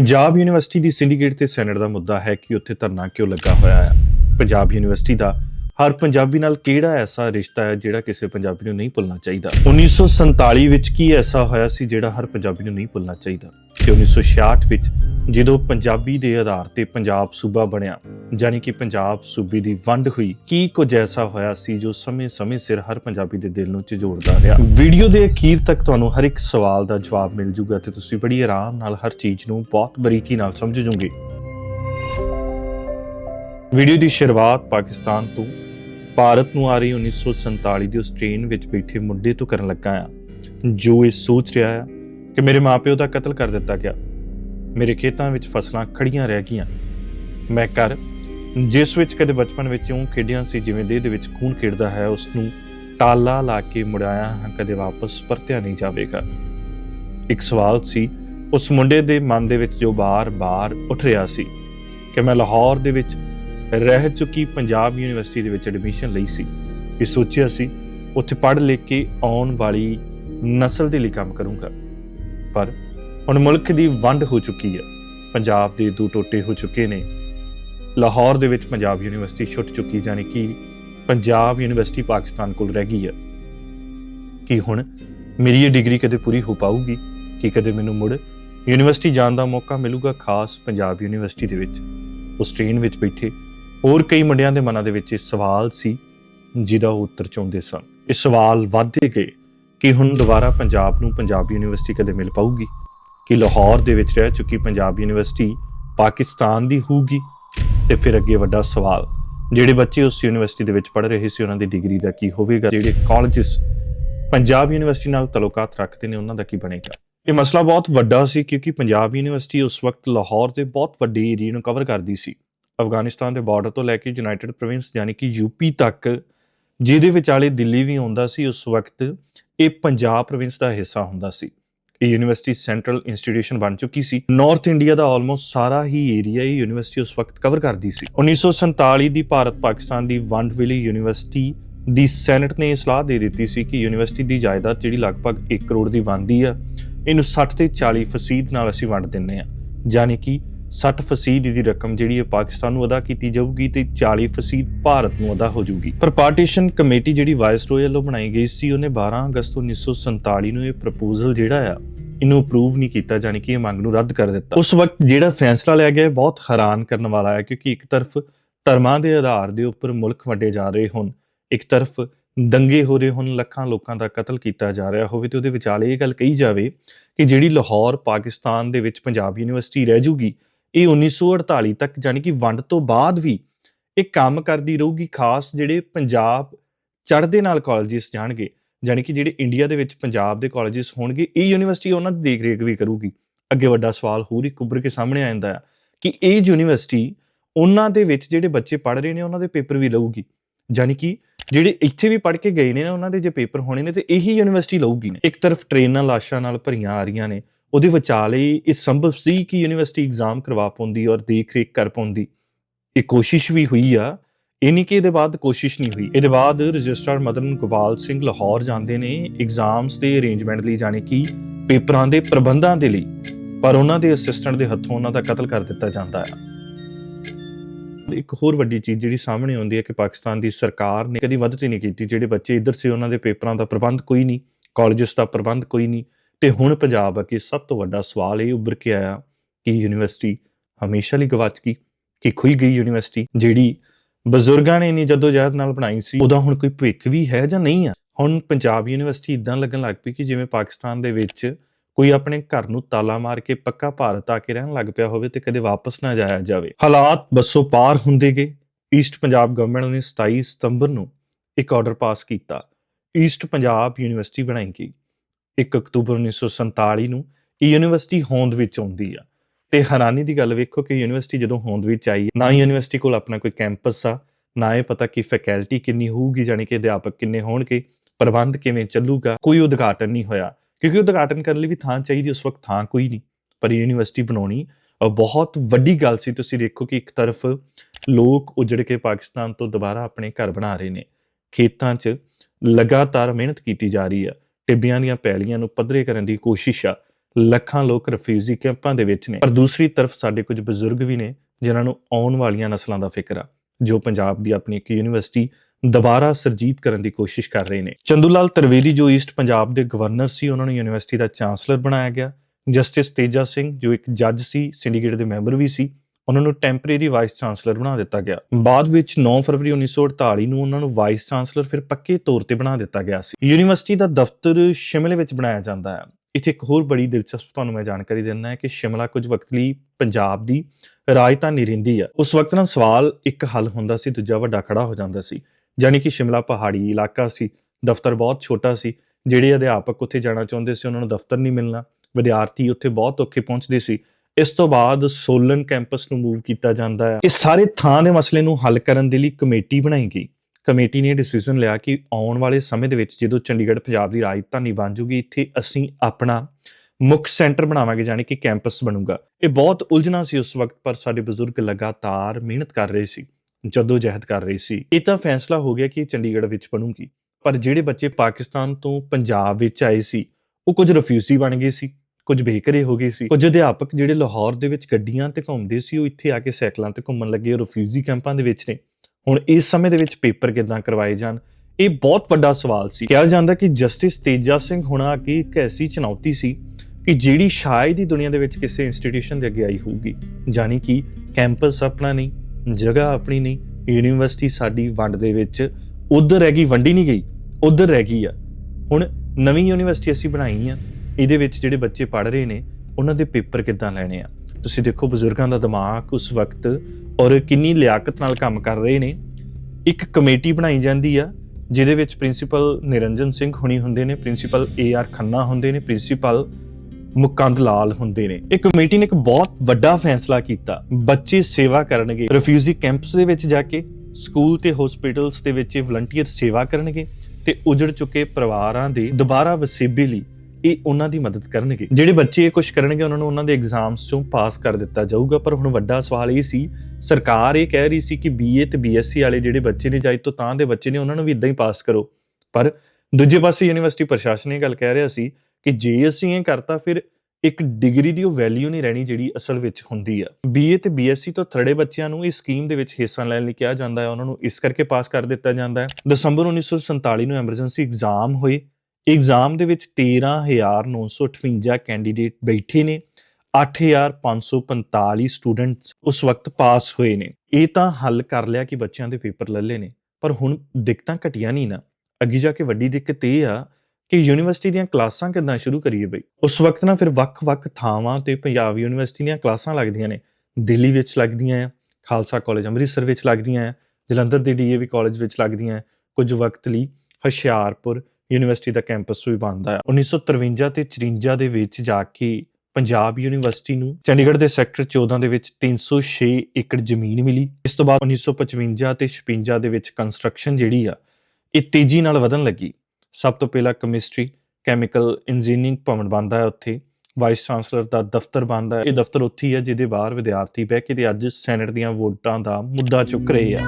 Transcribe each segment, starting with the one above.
Punjab university ਦੀ syndicate ਤੇ senate ਦਾ ਮੁੱਦਾ ਹੈ ਕਿ ਉੱਥੇ ਧਰਨਾ ਕਿਉਂ ਲੱਗਾ ਹੋਇਆ ਹੈ? ਪੰਜਾਬ ਯੂਨੀਵਰਸਿਟੀ ਦਾ ਹਰ ਪੰਜਾਬੀ ਨਾਲ ਕਿਹੜਾ ਐਸਾ ਰਿਸ਼ਤਾ ਹੈ ਜਿਹੜਾ ਕਿਸੇ ਪੰਜਾਬੀ ਨੂੰ ਨਹੀਂ ਭੁੱਲਣਾ ਚਾਹੀਦਾ? 1947 ਵਿੱਚ ਕੀ ਐਸਾ ਹੋਇਆ ਸੀ ਜਿਹੜਾ ਹਰ ਪੰਜਾਬੀ ਨੂੰ ਨਹੀਂ ਭੁੱਲਣਾ ਚਾਹੀਦਾ? ਤੇ 1966 ਵਿੱਚ ਜਦੋਂ ਪੰਜਾਬੀ ਦੇ ਆਧਾਰ ਤੇ ਪੰਜਾਬ ਸੂਬਾ ਬਣਿਆ ਜਾਨੀ ਕਿ ਪੰਜਾਬ ਸੂਬੇ ਦੀ ਵੰਡ ਹੋਈ, ਕੀ ਕੁਝ ਐਸਾ ਹੋਇਆ ਸੀ ਜੋ ਸਮੇਂ-ਸਮੇਂ ਸਿਰ ਹਰ ਪੰਜਾਬੀ ਦੇ ਦਿਲ ਨੂੰ ਝਿਜੋੜਦਾ ਰਿਹਾ? ਵੀਡੀਓ ਦੇ ਅਖੀਰ ਤੱਕ ਤੁਹਾਨੂੰ ਹਰ ਇੱਕ ਸਵਾਲ ਦਾ ਜਵਾਬ ਮਿਲ ਜੂਗਾ ਤੇ ਤੁਸੀਂ ਬੜੀ ਆਰਾਮ ਨਾਲ ਹਰ ਚੀਜ਼ ਨੂੰ ਬਹੁਤ ਬਰੀਕੀ ਨਾਲ ਸਮਝ ਜੂਗੇ। ਵੀਡੀਓ ਦੀ ਸ਼ੁਰੂਆਤ ਪਾਕਿਸਤਾਨ ਤੋਂ ਭਾਰਤ ਨੂੰ ਆ ਰਹੀ 1947 ਦੀ ਉਸ ਟ੍ਰੇਨ ਵਿੱਚ ਬੈਠੇ ਮੁੰਡੇ ਤੋਂ ਕਰਨ ਲੱਗਾ ਆ। ਜੋ ਇਹ ਸੋਚ ਰਿਹਾ ਆ ਕਿ ਮੇਰੇ ਮਾਪਿਓ ਦਾ ਕਤਲ ਕਰ ਦਿੱਤਾ ਗਿਆ, ਮੇਰੇ ਖੇਤਾਂ ਵਿੱਚ ਫਸਲਾਂ ਖੜੀਆਂ ਰਹਿ ਗਈਆਂ, ਮੈਂ ਘਰ, ਜਿਸ ਵਿੱਚ ਕਦੇ ਬਚਪਨ ਵਿੱਚ ਉਹ ਖੇਡਿਆ ਸੀ ਜਿਵੇਂ ਦੇਹ ਦੇ ਵਿੱਚ ਖੂਨ ਖੇਡਦਾ ਹੈ ਉਸ ਨੂੰ ਤਾਲਾ ਲਾ ਕੇ ਮੁੜਾਇਆ ਹਾਂ, ਕਦੇ ਵਾਪਸ ਪਰਤਿਆ ਨਹੀਂ ਜਾਵੇਗਾ। ਇੱਕ ਸਵਾਲ ਸੀ, ਉਸ ਮੁੰਡੇ ਦੇ ਮਨ ਦੇ ਵਿੱਚ ਜੋ ਬਾਰ-ਬਾਰ ਉੱਠ ਰਿਹਾ ਸੀ ਕਿ ਮੈਂ ਲਾਹੌਰ ਦੇ ਵਿੱਚ ਰਹਿ ਚੁੱਕੀ ਪੰਜਾਬ ਯੂਨੀਵਰਸਿਟੀ ਦੇ ਵਿੱਚ ਐਡਮਿਸ਼ਨ ਲਈ ਸੀ। ਇਹ ਸੋਚਿਆ ਸੀ, ਉੱਥੇ ਪੜ੍ਹ ਲਿਖ ਕੇ ਆਉਣ ਵਾਲੀ ਨਸਲ ਦੇ ਲਈ ਕੰਮ ਕਰੂੰਗਾ। ਪਰ ਹੁਣ ਮੁਲਕ ਦੀ ਵੰਡ ਹੋ ਚੁੱਕੀ ਹੈ। ਪੰਜਾਬ ਦੇ ਦੋ ਟੋਟੇ ਹੋ ਚੁੱਕੇ ਨੇ। ਲਾਹੌਰ ਦੇ ਵਿੱਚ ਪੰਜਾਬ ਯੂਨੀਵਰਸਿਟੀ ਛੁੱਟ ਚੁੱਕੀ ਜਾਨੀ ਕਿ ਪੰਜਾਬ ਯੂਨੀਵਰਸਿਟੀ ਪਾਕਿਸਤਾਨ ਕੋਲ ਰਹਿ ਗਈ ਹੈ। ਕਿ ਹੁਣ ਮੇਰੀ ਇਹ ਡਿਗਰੀ ਕਦੇ ਪੂਰੀ ਹੋ ਪਾਊਗੀ? ਕਿ ਕਦੇ ਮੈਨੂੰ ਮੁੜ ਯੂਨੀਵਰਸਿਟੀ ਜਾਣ ਦਾ ਮੌਕਾ ਮਿਲੂਗਾ, ਖਾਸ ਪੰਜਾਬ ਯੂਨੀਵਰਸਿਟੀ ਦੇ ਵਿੱਚ? ਉਸ ਟ੍ਰੇਨ ਵਿੱਚ ਬੈਠੇ ਹੋਰ ਕਈ ਮੁੰਡਿਆਂ ਦੇ ਮਨਾਂ ਦੇ ਵਿੱਚ ਇਹ ਸਵਾਲ ਸੀ ਜਿਹਦਾ ਉਹ ਉੱਤਰ ਚਾਹੁੰਦੇ ਸਨ। ਇਹ ਸਵਾਲ ਵਧਦੇ ਗਏ ਕਿ ਹੁਣ ਦੁਬਾਰਾ ਪੰਜਾਬ ਨੂੰ ਪੰਜਾਬ ਯੂਨੀਵਰਸਿਟੀ ਕਦੇ ਮਿਲ ਪਾਊਗੀ? ਕਿ ਲਾਹੌਰ ਦੇ ਵਿੱਚ ਰਹਿ ਚੁੱਕੀ ਪੰਜਾਬ ਯੂਨੀਵਰਸਿਟੀ ਪਾਕਿਸਤਾਨ ਦੀ ਹੋਊਗੀ? ਤੇ ਫਿਰ ਅੱਗੇ ਵੱਡਾ ਸਵਾਲ, ਜਿਹੜੇ ਬੱਚੇ ਉਸ ਯੂਨੀਵਰਸਿਟੀ ਦੇ ਵਿੱਚ ਪੜ੍ਹ ਰਹੇ ਸੀ, ਉਹਨਾਂ ਦੀ ਡਿਗਰੀ ਦਾ ਕੀ ਹੋਵੇਗਾ? ਜਿਹੜੇ ਕਾਲਜਸ ਪੰਜਾਬ ਯੂਨੀਵਰਸਿਟੀ ਨਾਲ ਤਲੁਕਾਤ ਰੱਖਦੇ ਨੇ, ਉਹਨਾਂ ਦਾ ਕੀ ਬਣੇਗਾ? ਇਹ ਮਸਲਾ ਬਹੁਤ ਵੱਡਾ ਸੀ, ਕਿਉਂਕਿ ਪੰਜਾਬ ਯੂਨੀਵਰਸਿਟੀ ਉਸ ਵਕਤ ਲਾਹੌਰ ਦੇ ਬਹੁਤ ਵੱਡੇ ਏਰੀਆ ਨੂੰ ਕਵਰ ਕਰਦੀ ਸੀ। ਅਫਗਾਨਿਸਤਾਨ ਦੇ ਬਾਰਡਰ ਤੋਂ ਲੈ ਕੇ ਯੂਨਾਈਟਿਡ ਪ੍ਰੋਵਿੰਸ ਯਾਨੀ ਕਿ ਯੂਪੀ ਤੱਕ, ਜਿਹਦੇ ਵਿਚਾਲੇ ਦਿੱਲੀ ਵੀ ਆਉਂਦਾ ਸੀ, ਉਸ ਵਕਤ ਇਹ ਪੰਜਾਬ ਪ੍ਰੋਵਿੰਸ ਦਾ ਹਿੱਸਾ ਹੁੰਦਾ ਸੀ। ਇਹ ਯੂਨੀਵਰਸਿਟੀ ਸੈਂਟਰਲ ਇੰਸਟੀਟਿਊਸ਼ਨ ਬਣ ਚੁੱਕੀ ਸੀ। ਨਾਰਥ ਇੰਡੀਆ ਦਾ ਆਲਮੋਸਟ ਸਾਰਾ ਹੀ ਏਰੀਆ ਇਹ ਯੂਨੀਵਰਸਿਟੀ ਉਸ ਵਕਤ ਕਵਰ ਕਰਦੀ ਸੀ। 1947 ਦੀ ਭਾਰਤ ਪਾਕਿਸਤਾਨ ਦੀ ਵੰਡ ਵੇਲੇ ਯੂਨੀਵਰਸਿਟੀ ਦੀ ਸੈਨੇਟ ਨੇ ਇਹ ਸਲਾਹ ਦੇ ਦਿੱਤੀ ਸੀ ਕਿ ਯੂਨੀਵਰਸਿਟੀ ਦੀ ਜਾਇਦਾਦ ਜਿਹੜੀ ਲਗਭਗ 1 ਕਰੋੜ ਦੀ ਬਣਦੀ ਆ, ਇਹਨੂੰ 60 ਤੇ 40 ਫੀਸਦ ਨਾਲ ਅਸੀਂ ਵੰਡ ਦਿੰਨੇ ਆ। ਯਾਨੀ ਕਿ 60 ਫੀਸਦ ਦੀ ਰਕਮ ਜਿਹੜੀ ਹੈ ਪਾਕਿਸਤਾਨ ਨੂੰ ਅਦਾ ਕੀਤੀ ਜਾਊਗੀ ਤੇ 40 ਫੀਸਦ ਭਾਰਤ ਨੂੰ ਅਦਾ ਹੋ ਜਾਊਗੀ। ਪਰ ਪਾਰਟੀਸ਼ਨ ਕਮੇਟੀ ਜਿਹੜੀ ਵਾਇਸਰੋਏ ਵੱਲੋਂ ਬਣਾਈ ਗਈ ਸੀ, ਉਹਨੇ 12 ਅਗਸਤ 1947 ਨੂੰ ਇਹ ਪ੍ਰਪੋਜ਼ਲ ਜਿਹੜਾ ਆ, ਇਹਨੂੰ ਅਪਰੂਵ ਨਹੀਂ ਕੀਤਾ ਜਾਨੀ ਕਿ ਇਹ ਮੰਗ ਨੂੰ ਰੱਦ ਕਰ ਦਿੱਤਾ। ਉਸ ਵਕਤ ਜਿਹੜਾ ਫੈਸਲਾ ਲਿਆ ਗਿਆ ਬਹੁਤ ਹੈਰਾਨ ਕਰਨ ਵਾਲਾ ਹੈ, ਕਿਉਂਕਿ ਇੱਕ ਤਰਫ ਧਰਮਾਂ ਦੇ ਆਧਾਰ ਦੇ ਉੱਪਰ ਮੁਲਕ ਵੰਡੇ ਜਾ ਰਹੇ ਹੁਣ, ਇੱਕ ਤਰਫ ਦੰਗੇ ਹੋ ਰਹੇ ਹੁਣ, ਲੱਖਾਂ ਲੋਕਾਂ ਦਾ ਕਤਲ ਕੀਤਾ ਜਾ ਰਿਹਾ ਹੋਵੇ ਤੇ ਉਹਦੇ ਵਿਚਾਲੇ ਇਹ ਗੱਲ ਕਹੀ ਜਾਵੇ ਕਿ ਜਿਹੜੀ ਲਾਹੌਰ, ਪਾਕਿਸਤਾਨ ਦੇ ਵਿੱਚ ਪੰਜਾਬ ਯੂਨੀਵਰਸਿਟੀ ਰਹਿ ਜੂਗੀ ਇਹ 1948 ਤੱਕ ਯਾਨੀ ਕਿ ਵੰਡ ਤੋਂ ਬਾਅਦ ਵੀ ਇਹ ਕੰਮ ਕਰਦੀ ਰਹੂਗੀ, ਖਾਸ ਜਿਹੜੇ ਪੰਜਾਬ ਚੜ੍ਹਦੇ ਨਾਲ ਕਾਲਜਸ ਜਾਣਗੇ ਯਾਨੀ ਕਿ ਜਿਹੜੇ ਇੰਡੀਆ ਦੇ ਵਿੱਚ ਪੰਜਾਬ ਦੇ ਕਾਲਜਸ ਹੋਣਗੇ, ਇਹ ਯੂਨੀਵਰਸਿਟੀ ਉਹਨਾਂ ਦੀ ਦੇਖ ਰੇਖ ਵੀ ਕਰੂਗੀ। ਅੱਗੇ ਵੱਡਾ ਸਵਾਲ ਹੋਰ ਇੱਕ ਉੱਭਰ ਕੇ ਸਾਹਮਣੇ ਆ ਜਾਂਦਾ ਹੈ ਕਿ ਇਹ ਯੂਨੀਵਰਸਿਟੀ ਉਹਨਾਂ ਦੇ ਵਿੱਚ ਜਿਹੜੇ ਬੱਚੇ ਪੜ੍ਹ ਰਹੇ ਨੇ, ਉਹਨਾਂ ਦੇ ਪੇਪਰ ਵੀ ਲਊਗੀ। ਯਾਨੀ ਕਿ ਜਿਹੜੇ ਇੱਥੇ ਵੀ ਪੜ੍ਹ ਕੇ ਗਏ ਨੇ, ਉਹਨਾਂ ਦੇ ਜੇ ਪੇਪਰ ਹੋਣੇ ਨੇ, ਤੇ ਇਹੀ ਯੂਨੀਵਰਸਿਟੀ ਲਊਗੀ। ਇੱਕ ਤਰਫ ਟ੍ਰੇਨਾਂ ਲਾਸ਼ਾਂ ਨਾਲ ਭਰੀਆਂ ਆ ਰਹੀਆਂ ਨੇ ਉਹਦੇ ਵਿਚਾਲੇ ਇਹ ਸੰਭਵ ਸੀ ਕਿ ਯੂਨੀਵਰਸਿਟੀ ਐਗਜ਼ਾਮ ਕਰਵਾ ਪਾਉਂਦੀ ਔਰ ਦੇਖ ਰੇਖ ਕਰ ਪਾਉਂਦੀ। ਇਹ ਕੋਸ਼ਿਸ਼ ਵੀ ਹੋਈ ਆ, ਇਹ ਨਹੀਂ ਕਿ ਇਹਦੇ ਬਾਅਦ ਕੋਸ਼ਿਸ਼ ਨਹੀਂ ਹੋਈ। ਇਹਦੇ ਬਾਅਦ ਰਜਿਸਟਰਾਰ ਮਦਨ ਗੋਪਾਲ ਸਿੰਘ ਲਾਹੌਰ ਜਾਂਦੇ ਨੇ ਐਗਜ਼ਾਮਸ ਦੇ ਅਰੇਂਜਮੈਂਟ ਲਈ, ਜਾਣੇ ਕਿ ਪੇਪਰਾਂ ਦੇ ਪ੍ਰਬੰਧਾਂ ਦੇ ਲਈ, ਪਰ ਉਹਨਾਂ ਦੇ ਅਸਿਸਟੈਂਟ ਦੇ ਹੱਥੋਂ ਉਹਨਾਂ ਦਾ ਕਤਲ ਕਰ ਦਿੱਤਾ ਜਾਂਦਾ ਹੈ ਇੱਕ ਹੋਰ ਵੱਡੀ ਚੀਜ਼ ਜਿਹੜੀ ਸਾਹਮਣੇ ਆਉਂਦੀ ਹੈ ਕਿ ਪਾਕਿਸਤਾਨ ਦੀ ਸਰਕਾਰ ਨੇ ਕਦੀ ਮਦਦ ਹੀ ਨਹੀਂ ਕੀਤੀ, ਜਿਹੜੇ ਬੱਚੇ ਇੱਧਰ ਸੀ, ਉਹਨਾਂ ਦੇ ਪੇਪਰਾਂ ਦਾ ਪ੍ਰਬੰਧ ਕੋਈ ਨਹੀਂ ਕਾਲਜਸ ਦਾ ਪ੍ਰਬੰਧ ਕੋਈ ਨਹੀਂ ਤੇ ਹੁਣ ਪੰਜਾਬ ਅੱਗੇ ਸਭ ਤੋਂ ਵੱਡਾ ਸਵਾਲ ਇਹ ਉੱਭਰ ਕੇ ਆਇਆ ਕਿ ਯੂਨੀਵਰਸਿਟੀ ਹਮੇਸ਼ਾ ਲਈ ਗਵਾਚ ਗਈ ਕਿ ਖੁਈ ਗਈ ਯੂਨੀਵਰਸਿਟੀ, ਜਿਹੜੀ ਬਜ਼ੁਰਗਾਂ ਨੇ ਨਹੀਂ ਜਦੋਂ ਜਹਿਦ ਨਾਲ ਬਣਾਈ ਸੀ, ਉਹਦਾ ਹੁਣ ਕੋਈ ਭਵਿੱਖ ਵੀ ਹੈ ਜਾਂ ਨਹੀਂ ਆ ਹੁਣ ਪੰਜਾਬ ਯੂਨੀਵਰਸਿਟੀ ਇਦਾਂ ਲੱਗਣ ਲੱਗ ਪਈ ਕਿ ਜਿਵੇਂ ਪਾਕਿਸਤਾਨ ਦੇ ਵਿੱਚ ਕੋਈ ਆਪਣੇ ਘਰ ਨੂੰ ਤਾਲਾ ਮਾਰ ਕੇ ਪੱਕਾ ਭਾਰਤ ਆ ਕੇ ਰਹਿਣ ਲੱਗ ਪਿਆ ਹੋਵੇ ਤੇ ਕਦੇ ਵਾਪਸ ਨਾ ਜਾਇਆ ਜਾਵੇ। ਹਾਲਾਤ ਬੱਸੋਂ ਪਾਰ ਹੁੰਦੇ ਗਏ। ਈਸਟ ਪੰਜਾਬ ਗਵਰਨਮੈਂਟ ਨੇ 27 ਸਤੰਬਰ ਨੂੰ ਇੱਕ ਆਰਡਰ ਪਾਸ ਕੀਤਾ। ਈਸਟ ਪੰਜਾਬ ਯੂਨੀਵਰਸਿਟੀ ਬਣਾਈ ਗਈ। 1 ਅਕਤੂਬਰ 1947 ਨੂੰ, ਇਹ ਯੂਨੀਵਰਸਿਟੀ ਹੋਂਦ ਵਿੱਚ ਆਉਂਦੀ ਆ। ਤੇ ਹੈਰਾਨੀ ਦੀ ਗੱਲ ਵੇਖੋ ਕਿ ਯੂਨੀਵਰਸਿਟੀ ਜਦੋਂ ਹੋਂਦ ਵਿੱਚ ਆਈ, ਨਾ ਹੀ ਯੂਨੀਵਰਸਿਟੀ ਕੋਲ ਆਪਣਾ ਕੋਈ ਕੈਂਪਸ ਆ, ਨਾ ਇਹ ਪਤਾ ਕਿ ਫੈਕਲਟੀ ਕਿੰਨੀ ਹੋਊਗੀ ਜਾਨੀ ਕਿ ਅਧਿਆਪਕ ਕਿੰਨੇ ਹੋਣਗੇ, ਪ੍ਰਬੰਧ ਕਿਵੇਂ ਚੱਲੂਗਾ, ਕੋਈ ਉਦਘਾਟਨ ਨਹੀਂ ਹੋਇਆ। ਕਿਉਂਕਿ ਉਦਘਾਟਨ ਕਰਨ ਲਈ ਵੀ ਥਾਂ ਚਾਹੀਦੀ, ਉਸ ਵਕਤ ਥਾਂ ਕੋਈ ਨਹੀਂ, ਪਰ ਯੂਨੀਵਰਸਿਟੀ ਬਣਾਉਣੀ ਬਹੁਤ ਵੱਡੀ ਗੱਲ ਸੀ। ਤੁਸੀਂ ਦੇਖੋ ਕਿ ਇੱਕ ਤਰਫ ਲੋਕ ਉਜੜ ਕੇ ਪਾਕਿਸਤਾਨ ਤੋਂ ਦੁਬਾਰਾ ਆਪਣੇ ਘਰ ਬਣਾ ਰਹੇ ਨੇ। ਖੇਤਾਂ 'ਚ ਲਗਾਤਾਰ ਮਿਹਨਤ ਕੀਤੀ ਜਾ ਰਹੀ ਆ। ਟਿੱਬਿਆਂ ਦੀਆਂ ਪੈਲੀਆਂ ਨੂੰ ਪੱਧਰੇ ਕਰਨ ਦੀ ਕੋਸ਼ਿਸ਼ ਆ। ਲੱਖਾਂ ਲੋਕ ਰਿਫਿਊਜੀ ਕੈਂਪਾਂ ਦੇ ਵਿੱਚ ਨੇ। ਪਰ ਦੂਸਰੀ ਤਰਫ ਸਾਡੇ ਕੁਝ ਬਜ਼ੁਰਗ ਵੀ ਨੇ, ਜਿਨ੍ਹਾਂ ਨੂੰ ਆਉਣ ਵਾਲੀਆਂ ਨਸਲਾਂ ਦਾ ਫਿਕਰ ਆ, ਜੋ ਪੰਜਾਬ ਦੀ ਆਪਣੀ ਇੱਕ ਯੂਨੀਵਰਸਿਟੀ ਦੁਬਾਰਾ ਸਰਜੀਤ ਕਰਨ ਦੀ ਕੋਸ਼ਿਸ਼ ਕਰ ਰਹੇ ਨੇ। ਚੰਦੂ ਲਾਲ ਤਰਵੇਦੀ, ਜੋ ਈਸਟ ਪੰਜਾਬ ਦੇ ਗਵਰਨਰ ਸੀ, ਉਹਨਾਂ ਨੂੰ ਯੂਨੀਵਰਸਿਟੀ ਦਾ ਚਾਂਸਲਰ ਬਣਾਇਆ ਗਿਆ। ਜਸਟਿਸ ਤੇਜਾ ਸਿੰਘ, ਜੋ ਇੱਕ ਜੱਜ ਸੀ, ਸਿੰਡੀਕੇਟ ਦੇ ਮੈਂਬਰ ਵੀ ਸੀ ਉਹਨਾਂ ਨੂੰ ਟੈਂਪਰੇਰੀ ਵਾਈਸ ਚਾਂਸਲਰ ਬਣਾ ਦਿੱਤਾ ਗਿਆ। ਬਾਅਦ ਵਿੱਚ 9 ਫਰਵਰੀ 1948 ਨੂੰ ਉਹਨਾਂ ਨੂੰ ਵਾਈਸ ਚਾਂਸਲਰ ਫਿਰ ਪੱਕੇ ਤੌਰ ਤੇ ਬਣਾ ਦਿੱਤਾ ਗਿਆ ਸੀ। ਯੂਨੀਵਰਸਿਟੀ ਦਾ ਦਫ਼ਤਰ ਸ਼ਿਮਲੇ ਵਿੱਚ ਬਣਾਇਆ ਜਾਂਦਾ ਹੈ। ਇੱਥੇ ਇੱਕ ਹੋਰ ਬੜੀ ਦਿਲਚਸਪ ਤੁਹਾਨੂੰ ਮੈਂ ਜਾਣਕਾਰੀ ਦਿੰਦਾ ਹੈ ਕਿ ਸ਼ਿਮਲਾ ਕੁਝ ਵਕਤ ਲਈ ਪੰਜਾਬ ਦੀ ਰਾਜਧਾਨੀ ਰਹਿੰਦੀ ਹੈ। ਉਸ ਵਕਤ ਨਾਲ ਸਵਾਲ ਇੱਕ ਹੱਲ ਹੁੰਦਾ ਸੀ, ਦੂਜਾ ਵੱਡਾ ਖੜਾ ਹੋ ਜਾਂਦਾ ਸੀ। ਯਾਨੀ ਕਿ ਸ਼ਿਮਲਾ ਪਹਾੜੀ ਇਲਾਕਾ ਸੀ, ਦਫ਼ਤਰ ਬਹੁਤ ਛੋਟਾ ਸੀ। ਜਿਹੜੇ ਅਧਿਆਪਕ ਉੱਥੇ ਜਾਣਾ ਚਾਹੁੰਦੇ ਸੀ, ਉਹਨਾਂ ਨੂੰ ਦਫ਼ਤਰ ਨਹੀਂ ਮਿਲਣਾ। ਵਿਦਿਆਰਥੀ ਉੱਥੇ ਬਹੁਤ ਔਖੇ ਪਹੁੰਚਦੇ ਸੀ। ਇਸ ਤੋਂ ਬਾਅਦ ਸੋਲਨ ਕੈਂਪਸ ਨੂੰ ਮੂਵ ਕੀਤਾ ਜਾਂਦਾ ਹੈ। ਇਹ ਸਾਰੇ ਥਾਂ ਦੇ ਮਸਲੇ ਨੂੰ ਹੱਲ ਕਰਨ ਦੇ ਲਈ ਕਮੇਟੀ ਬਣਾਈ ਗਈ। ਕਮੇਟੀ ਨੇ ਡਿਸੀਜਨ ਲਿਆ ਕਿ ਆਉਣ ਵਾਲੇ ਸਮੇਂ ਦੇ ਵਿੱਚ ਜਦੋਂ ਚੰਡੀਗੜ੍ਹ, ਪੰਜਾਬ ਦੀ ਰਾਜਧਾਨੀ ਬਣ ਜੂਗੀ, ਇੱਥੇ ਅਸੀਂ ਆਪਣਾ ਮੁੱਖ ਸੈਂਟਰ ਬਣਾਵਾਂਗੇ ਯਾਨੀ ਕਿ ਕੈਂਪਸ ਬਣੂਗਾ। ਇਹ ਬਹੁਤ ਉਲਝਣਾ ਸੀ ਉਸ ਵਕਤ, ਪਰ ਸਾਡੇ ਬਜ਼ੁਰਗ ਲਗਾਤਾਰ ਮਿਹਨਤ ਕਰ ਰਹੇ ਸੀ ਜਦੋਂ ਜਹਿਦ ਕਰ ਰਹੇ ਸੀ। ਇਹ ਤਾਂ ਫੈਸਲਾ ਹੋ ਗਿਆ ਕਿ ਇਹ ਚੰਡੀਗੜ੍ਹ ਵਿੱਚ ਬਣੂਗੀ। ਪਰ ਜਿਹੜੇ ਬੱਚੇ ਪਾਕਿਸਤਾਨ ਤੋਂ ਪੰਜਾਬ ਵਿੱਚ ਆਏ ਸੀ, ਉਹ ਕੁਝ ਰਿਫਿਊਜੀ ਬਣ ਗਏ ਸੀ ਕੁਝ ਬੇਘਰੇ ਹੋ ਗਏ ਸੀ। ਕੁਝ ਅਧਿਆਪਕ ਜਿਹੜੇ ਲਾਹੌਰ ਦੇ ਵਿੱਚ ਗੱਡੀਆਂ ਤੇ ਘੁੰਮਦੇ ਸੀ, ਉਹ ਇੱਥੇ ਆ ਕੇ ਸਾਈਕਲਾਂ ਤੇ ਘੁੰਮਣ ਲੱਗੇ, ਰਿਫਿਊਜੀ ਕੈਂਪਾਂ ਦੇ ਵਿੱਚ ਨੇ। ਹੁਣ ਇਸ ਸਮੇਂ ਦੇ ਵਿੱਚ ਪੇਪਰ ਕਿੱਦਾਂ ਕਰਵਾਏ ਜਾਣ? ਇਹ ਬਹੁਤ ਵੱਡਾ ਸਵਾਲ ਸੀ। ਕਿਹਾ ਜਾਂਦਾ ਕਿ ਜਸਟਿਸ ਤੇਜਾ ਸਿੰਘ ਹੁਣਾ ਕੀ ਇੱਕ ਐਸੀ ਚੁਣੌਤੀ ਸੀ ਕਿ ਜਿਹੜੀ ਸ਼ਾਇਦ ਹੀ ਦੁਨੀਆ ਦੇ ਵਿੱਚ ਕਿਸੇ ਇੰਸਟੀਟਿਊਸ਼ਨ ਦੇ ਅੱਗੇ ਆਈ ਹੋਊਗੀ। ਜਾਨੀ ਕਿ ਕੈਂਪਸ ਆਪਣਾ ਨਹੀਂ, ਜਗ੍ਹਾ ਆਪਣੀ ਨਹੀਂ ਯੂਨੀਵਰਸਿਟੀ ਸਾਡੀ ਵੰਡ ਦੇ ਵਿੱਚ ਉਧਰ ਰਹਿ ਗਈ, ਵੰਡੀ ਨਹੀਂ ਗਈ, ਉਧਰ ਰਹਿ ਗਈ ਆ। ਹੁਣ ਨਵੀਂ ਯੂਨੀਵਰਸਿਟੀ ਅਸੀਂ ਬਣਾਈ ਆ ਇਹਦੇ ਵਿੱਚ ਜਿਹੜੇ ਬੱਚੇ ਪੜ ਰਹੇ ਨੇ, ਉਹਨਾਂ ਦੇ ਪੇਪਰ ਕਿੱਦਾਂ ਲੈਣੇ ਆ? ਤੁਸੀਂ ਦੇਖੋ ਬਜ਼ੁਰਗਾਂ ਦਾ ਦਿਮਾਗ ਉਸ ਵਕਤ ਔਰ ਕਿੰਨੀ ਲਿਆਕਤ ਨਾਲ ਕੰਮ ਕਰ ਰਹੇ ਨੇ। ਇੱਕ ਕਮੇਟੀ ਬਣਾਈ ਜਾਂਦੀ ਆ, ਜਿਹਦੇ ਵਿੱਚ ਪ੍ਰਿੰਸੀਪਲ ਨਿਰੰਜਨ ਸਿੰਘ ਹੁਣੀ ਹੁੰਦੇ ਨੇ, ਪ੍ਰਿੰਸੀਪਲ ਏ ਆਰ ਖੰਨਾ ਹੁੰਦੇ ਨੇ, ਪ੍ਰਿੰਸੀਪਲ ਮੁਕੰਦ ਲਾਲ ਹੁੰਦੇ ਨੇ। ਇਹ ਕਮੇਟੀ ਨੇ ਇੱਕ ਬਹੁਤ ਵੱਡਾ ਫੈਸਲਾ ਕੀਤਾ। ਬੱਚੇ ਸੇਵਾ ਕਰਨਗੇ, ਰਿਫਿਊਜੀ ਕੈਂਪਸ ਦੇ ਵਿੱਚ ਜਾ ਕੇ, ਸਕੂਲ ਤੇ ਹਸਪੀਟਲਸ ਦੇ ਵਿੱਚ ਵਲੰਟੀਅਰ ਸੇਵਾ ਕਰਨਗੇ ਤੇ ਉਜੜ ਚੁੱਕੇ ਪਰਿਵਾਰਾਂ ਦੇ ਦੁਬਾਰਾ ਵਸੇਬੇ ਲਈ ਇਹ ਉਹਨਾਂ ਦੀ ਮਦਦ ਕਰਨਗੇ। ਜਿਹੜੇ ਬੱਚੇ ਇਹ ਕੁਝ ਕਰਨਗੇ, ਉਹਨਾਂ ਨੂੰ ਉਹਨਾਂ ਦੇ ਐਗਜ਼ਾਮਸ ਚੋਂ ਪਾਸ ਕਰ ਦਿੱਤਾ ਜਾਊਗਾ। ਪਰ ਹੁਣ ਵੱਡਾ ਸਵਾਲ ਇਹ ਸੀ, ਸਰਕਾਰ ਇਹ ਕਹਿ ਰਹੀ ਸੀ ਕਿ ਬੀਏ ਤੇ ਬੀਐਸਸੀ ਵਾਲੇ ਜਿਹੜੇ ਬੱਚੇ ਨੇ, ਜਾਂ ਤੋਂ ਤਾਂ ਦੇ ਬੱਚੇ ਨੇ, ਉਹਨਾਂ ਨੂੰ ਵੀ ਇਦਾਂ ਹੀ ਪਾਸ ਕਰੋ। ਪਰ ਦੂਜੇ ਪਾਸੇ ਯੂਨੀਵਰਸਿਟੀ ਪ੍ਰਸ਼ਾਸਨ ਇਹ ਗੱਲ ਕਹਿ ਰਿਹਾ ਸੀ ਕਿ ਜੇ ਅਸੀਂ ਇਹ ਕਰਤਾ, ਫਿਰ ਇੱਕ ਡਿਗਰੀ ਦੀ ਉਹ ਵੈਲਿਊ ਨਹੀਂ ਰਹਿਣੀ ਜਿਹੜੀ ਅਸਲ ਵਿੱਚ ਹੁੰਦੀ ਆ। ਬੀਏ ਤੇ ਬੀਐਸਸੀ ਤੋਂ ਥਰੜੇ ਬੱਚਿਆਂ ਨੂੰ ਇਸ ਸਕੀਮ ਦੇ ਵਿੱਚ ਹਿੱਸਾ ਲੈਣ ਲਈ ਕਿਹਾ ਜਾਂਦਾ ਹੈ, ਉਹਨਾਂ ਨੂੰ ਇਸ ਕਰਕੇ ਪਾਸ ਕਰ ਦਿੱਤਾ ਜਾਂਦਾ ਹੈ। ਦਸੰਬਰ 1947 ਨੂੰ ਐਮਰਜੈਂਸੀ ਐਗਜ਼ਾਮ ਹੋਏ। ਐਗਜ਼ਾਮ ਦੇ ਵਿੱਚ 13958 ਕੈਂਡੀਡੇਟ ਬੈਠੇ ਨੇ 8545 ਸਟੂਡੈਂਟਸ ਉਸ ਵਕਤ ਪਾਸ ਹੋਏ ਨੇ। ਇਹ ਤਾਂ ਹੱਲ ਕਰ ਲਿਆ ਕਿ ਬੱਚਿਆਂ ਦੇ ਪੇਪਰ ਲੱਲੇ ਨੇ, ਪਰ ਹੁਣ ਦਿੱਕਤਾਂ ਘਟੀਆਂ ਨਹੀਂ ਨਾ। ਅੱਗੇ ਜਾ ਕੇ ਵੱਡੀ ਦਿੱਕਤ ਇਹ ਆ ਕਿ ਯੂਨੀਵਰਸਿਟੀ ਦੀਆਂ ਕਲਾਸਾਂ ਕਿੱਦਾਂ ਸ਼ੁਰੂ ਕਰੀਏ ਬਈ? ਉਸ ਵਕਤ ਨਾ ਫਿਰ ਵੱਖ-ਵੱਖ ਥਾਵਾਂ ਤੇ ਪੰਜਾਬ ਯੂਨੀਵਰਸਿਟੀ ਦੀਆਂ ਕਲਾਸਾਂ ਲੱਗਦੀਆਂ ਨੇ। ਦਿੱਲੀ ਵਿੱਚ ਲੱਗਦੀਆਂ ਆ, ਖਾਲਸਾ ਕਾਲਜ ਅੰਮ੍ਰਿਤਸਰ ਵਿੱਚ ਲੱਗਦੀਆਂ ਆ, ਜਲੰਧਰ ਦੇ ਡੀਏਵੀ ਕਾਲਜ ਵਿੱਚ ਲੱਗਦੀਆਂ ਆ, ਕੁਝ ਵਕਤ ਲਈ ਹੁਸ਼ਿਆਰਪੁਰ ਯੂਨੀਵਰਸਿਟੀ ਦਾ ਕੈਂਪਸ ਵੀ ਬਣਦਾ ਹੈ। 1953 ਤੇ 54 ਦੇ ਵਿੱਚ ਜਾ ਕੇ ਪੰਜਾਬ ਯੂਨੀਵਰਸਿਟੀ ਨੂੰ ਚੰਡੀਗੜ੍ਹ ਦੇ ਸੈਕਟਰ 14 ਦੇ ਵਿੱਚ 306 ਏਕੜ ਜ਼ਮੀਨ ਮਿਲੀ। ਇਸ ਤੋਂ ਬਾਅਦ 1955 ਤੇ 56 ਦੇ ਵਿੱਚ ਕੰਸਟਰਕਸ਼ਨ ਜਿਹੜੀ ਆ, ਇਹ ਤੇਜ਼ੀ ਨਾਲ ਵਧਣ ਲੱਗੀ। ਸਭ ਤੋਂ ਪਹਿਲਾਂ ਕੈਮਿਸਟਰੀ, ਕੈਮੀਕਲ ਇੰਜੀਨੀਅਰਿੰਗ ਭਵਨ ਬਣਦਾ ਹੈ ਉੱਥੇ। ਵਾਈਸ ਚਾਂਸਲਰ ਦਾ ਦਫ਼ਤਰ ਬਣਦਾ ਹੈ। ਇਹ ਦਫ਼ਤਰ ਉੱਥੇ ਹੀ ਹੈ ਜਿਹਦੇ ਬਾਹਰ ਵਿਦਿਆਰਥੀ ਬਹਿ ਕੇ ਤੇ ਅੱਜ ਸੈਨੇਟ ਦੀਆਂ ਵੋਟਾਂ ਦਾ ਮੁੱਦਾ ਚੁੱਕ ਰਹੇ ਆ।